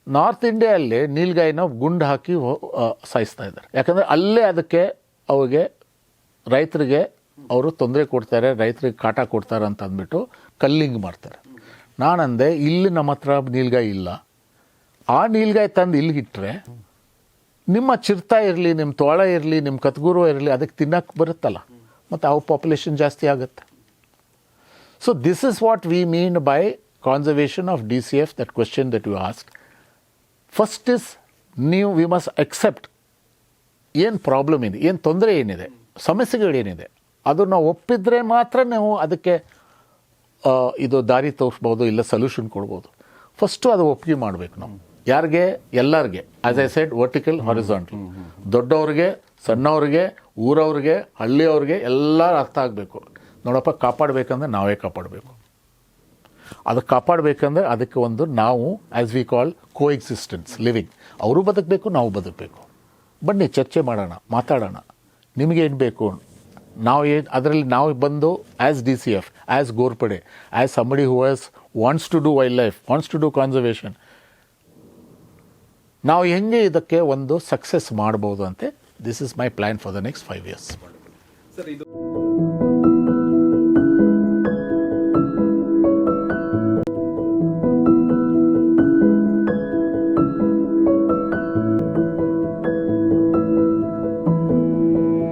ನಾರ್ತ್ ಇಂಡಿಯಾದಲ್ಲಿ ನೀಲ್ಗಾಯಿನ ಗುಂಡು ಹಾಕಿ ಸಾಯಿಸ್ತಾ ಇದ್ದಾರೆ. ಯಾಕಂದರೆ ಅಲ್ಲೇ ಅದಕ್ಕೆ ಅವರಿಗೆ ರೈತರಿಗೆ ಅವರು ತೊಂದರೆ ಕೊಡ್ತಾರೆ, ರೈತರಿಗೆ ಕಾಟ ಕೊಡ್ತಾರೆ ಅಂತ ಅಂದ್ಬಿಟ್ಟು ಕಲ್ಲಿಂಗ್ ಮಾಡ್ತಾರೆ. ನಾನಂದೆ ಇಲ್ಲಿ ನಮ್ಮ ಹತ್ರ ನೀಲ್ಗಾಯಿ ಇಲ್ಲ. ಆ ನೀಲ್ಗಾಯಿ ತಂದು ಇಲ್ಲಿಗಿಟ್ರೆ ನಿಮ್ಮ ಚಿರ್ತಾ ಇರಲಿ ನಿಮ್ಮ ತೋಳ ಇರಲಿ ನಿಮ್ಮ ಕತ್ಗುರು ಇರಲಿ, ಅದಕ್ಕೆ ತಿನ್ನಕ್ಕೆ ಬರುತ್ತಲ್ಲ. ಮತ್ತು ಅವು ಪಾಪ್ಯುಲೇಷನ್ ಜಾಸ್ತಿ ಆಗುತ್ತೆ. So this is what we mean by conservation of D C F that question that you ask first is ನೀವು ವಿ ಮಸ್ಟ್ ಅಕ್ಸೆಪ್ಟ್ ಏನು ಪ್ರಾಬ್ಲಮ್ ಇದೆ? ಏನು ತೊಂದರೆ ಏನಿದೆ? ಸಮಸ್ಯೆಗಳೇನಿದೆ? ಅದನ್ನು ಒಪ್ಪಿದ್ರೆ ಮಾತ್ರ ನಾವು ಅದಕ್ಕೆ ಇದು ದಾರಿ ತೋರಿಸ್ಬೋದು, ಇಲ್ಲ ಸೊಲ್ಯೂಷನ್ ಕೊಡ್ಬೋದು. ಫಸ್ಟು ಅದು ಒಪ್ಪಿಗೆ ಮಾಡಬೇಕು ನಾವು. ಯಾರಿಗೆ? ಎಲ್ಲರಿಗೆ. As I said vertical horizontal ದೊಡ್ಡವ್ರಿಗೆ, ಸಣ್ಣವ್ರಿಗೆ, ಊರವ್ರಿಗೆ, ಹಳ್ಳಿಯವ್ರಿಗೆ ಎಲ್ಲರೂ ಅರ್ಥ ಆಗಬೇಕು. ನೋಡಪ್ಪ, ಕಾಪಾಡಬೇಕಂದ್ರೆ ನಾವೇ ಕಾಪಾಡಬೇಕು. ಅದು ಕಾಪಾಡಬೇಕಂದ್ರೆ ಅದಕ್ಕೆ ಒಂದು ನಾವು as we call coexistence living ಅವರು ಬದುಕಬೇಕು, ನಾವು ಬದುಕಬೇಕು. ಬನ್ನಿ, ಚರ್ಚೆ ಮಾಡೋಣ, ಮಾತಾಡೋಣ. ನಿಮಗೇನು ಬೇಕು? ನಾವು ಏನು, ಅದರಲ್ಲಿ ನಾವು ಬಂದು as D C F as Gorpade as somebody who as wants to do wild life wants to do conservation ನಾವು ಹೆಂಗೆ ಇದಕ್ಕೆ ಒಂದು ಸಕ್ಸಸ್ ಮಾಡ್ಬೋದು ಅಂತೆ this is my plan for the next five years sir, ಇದು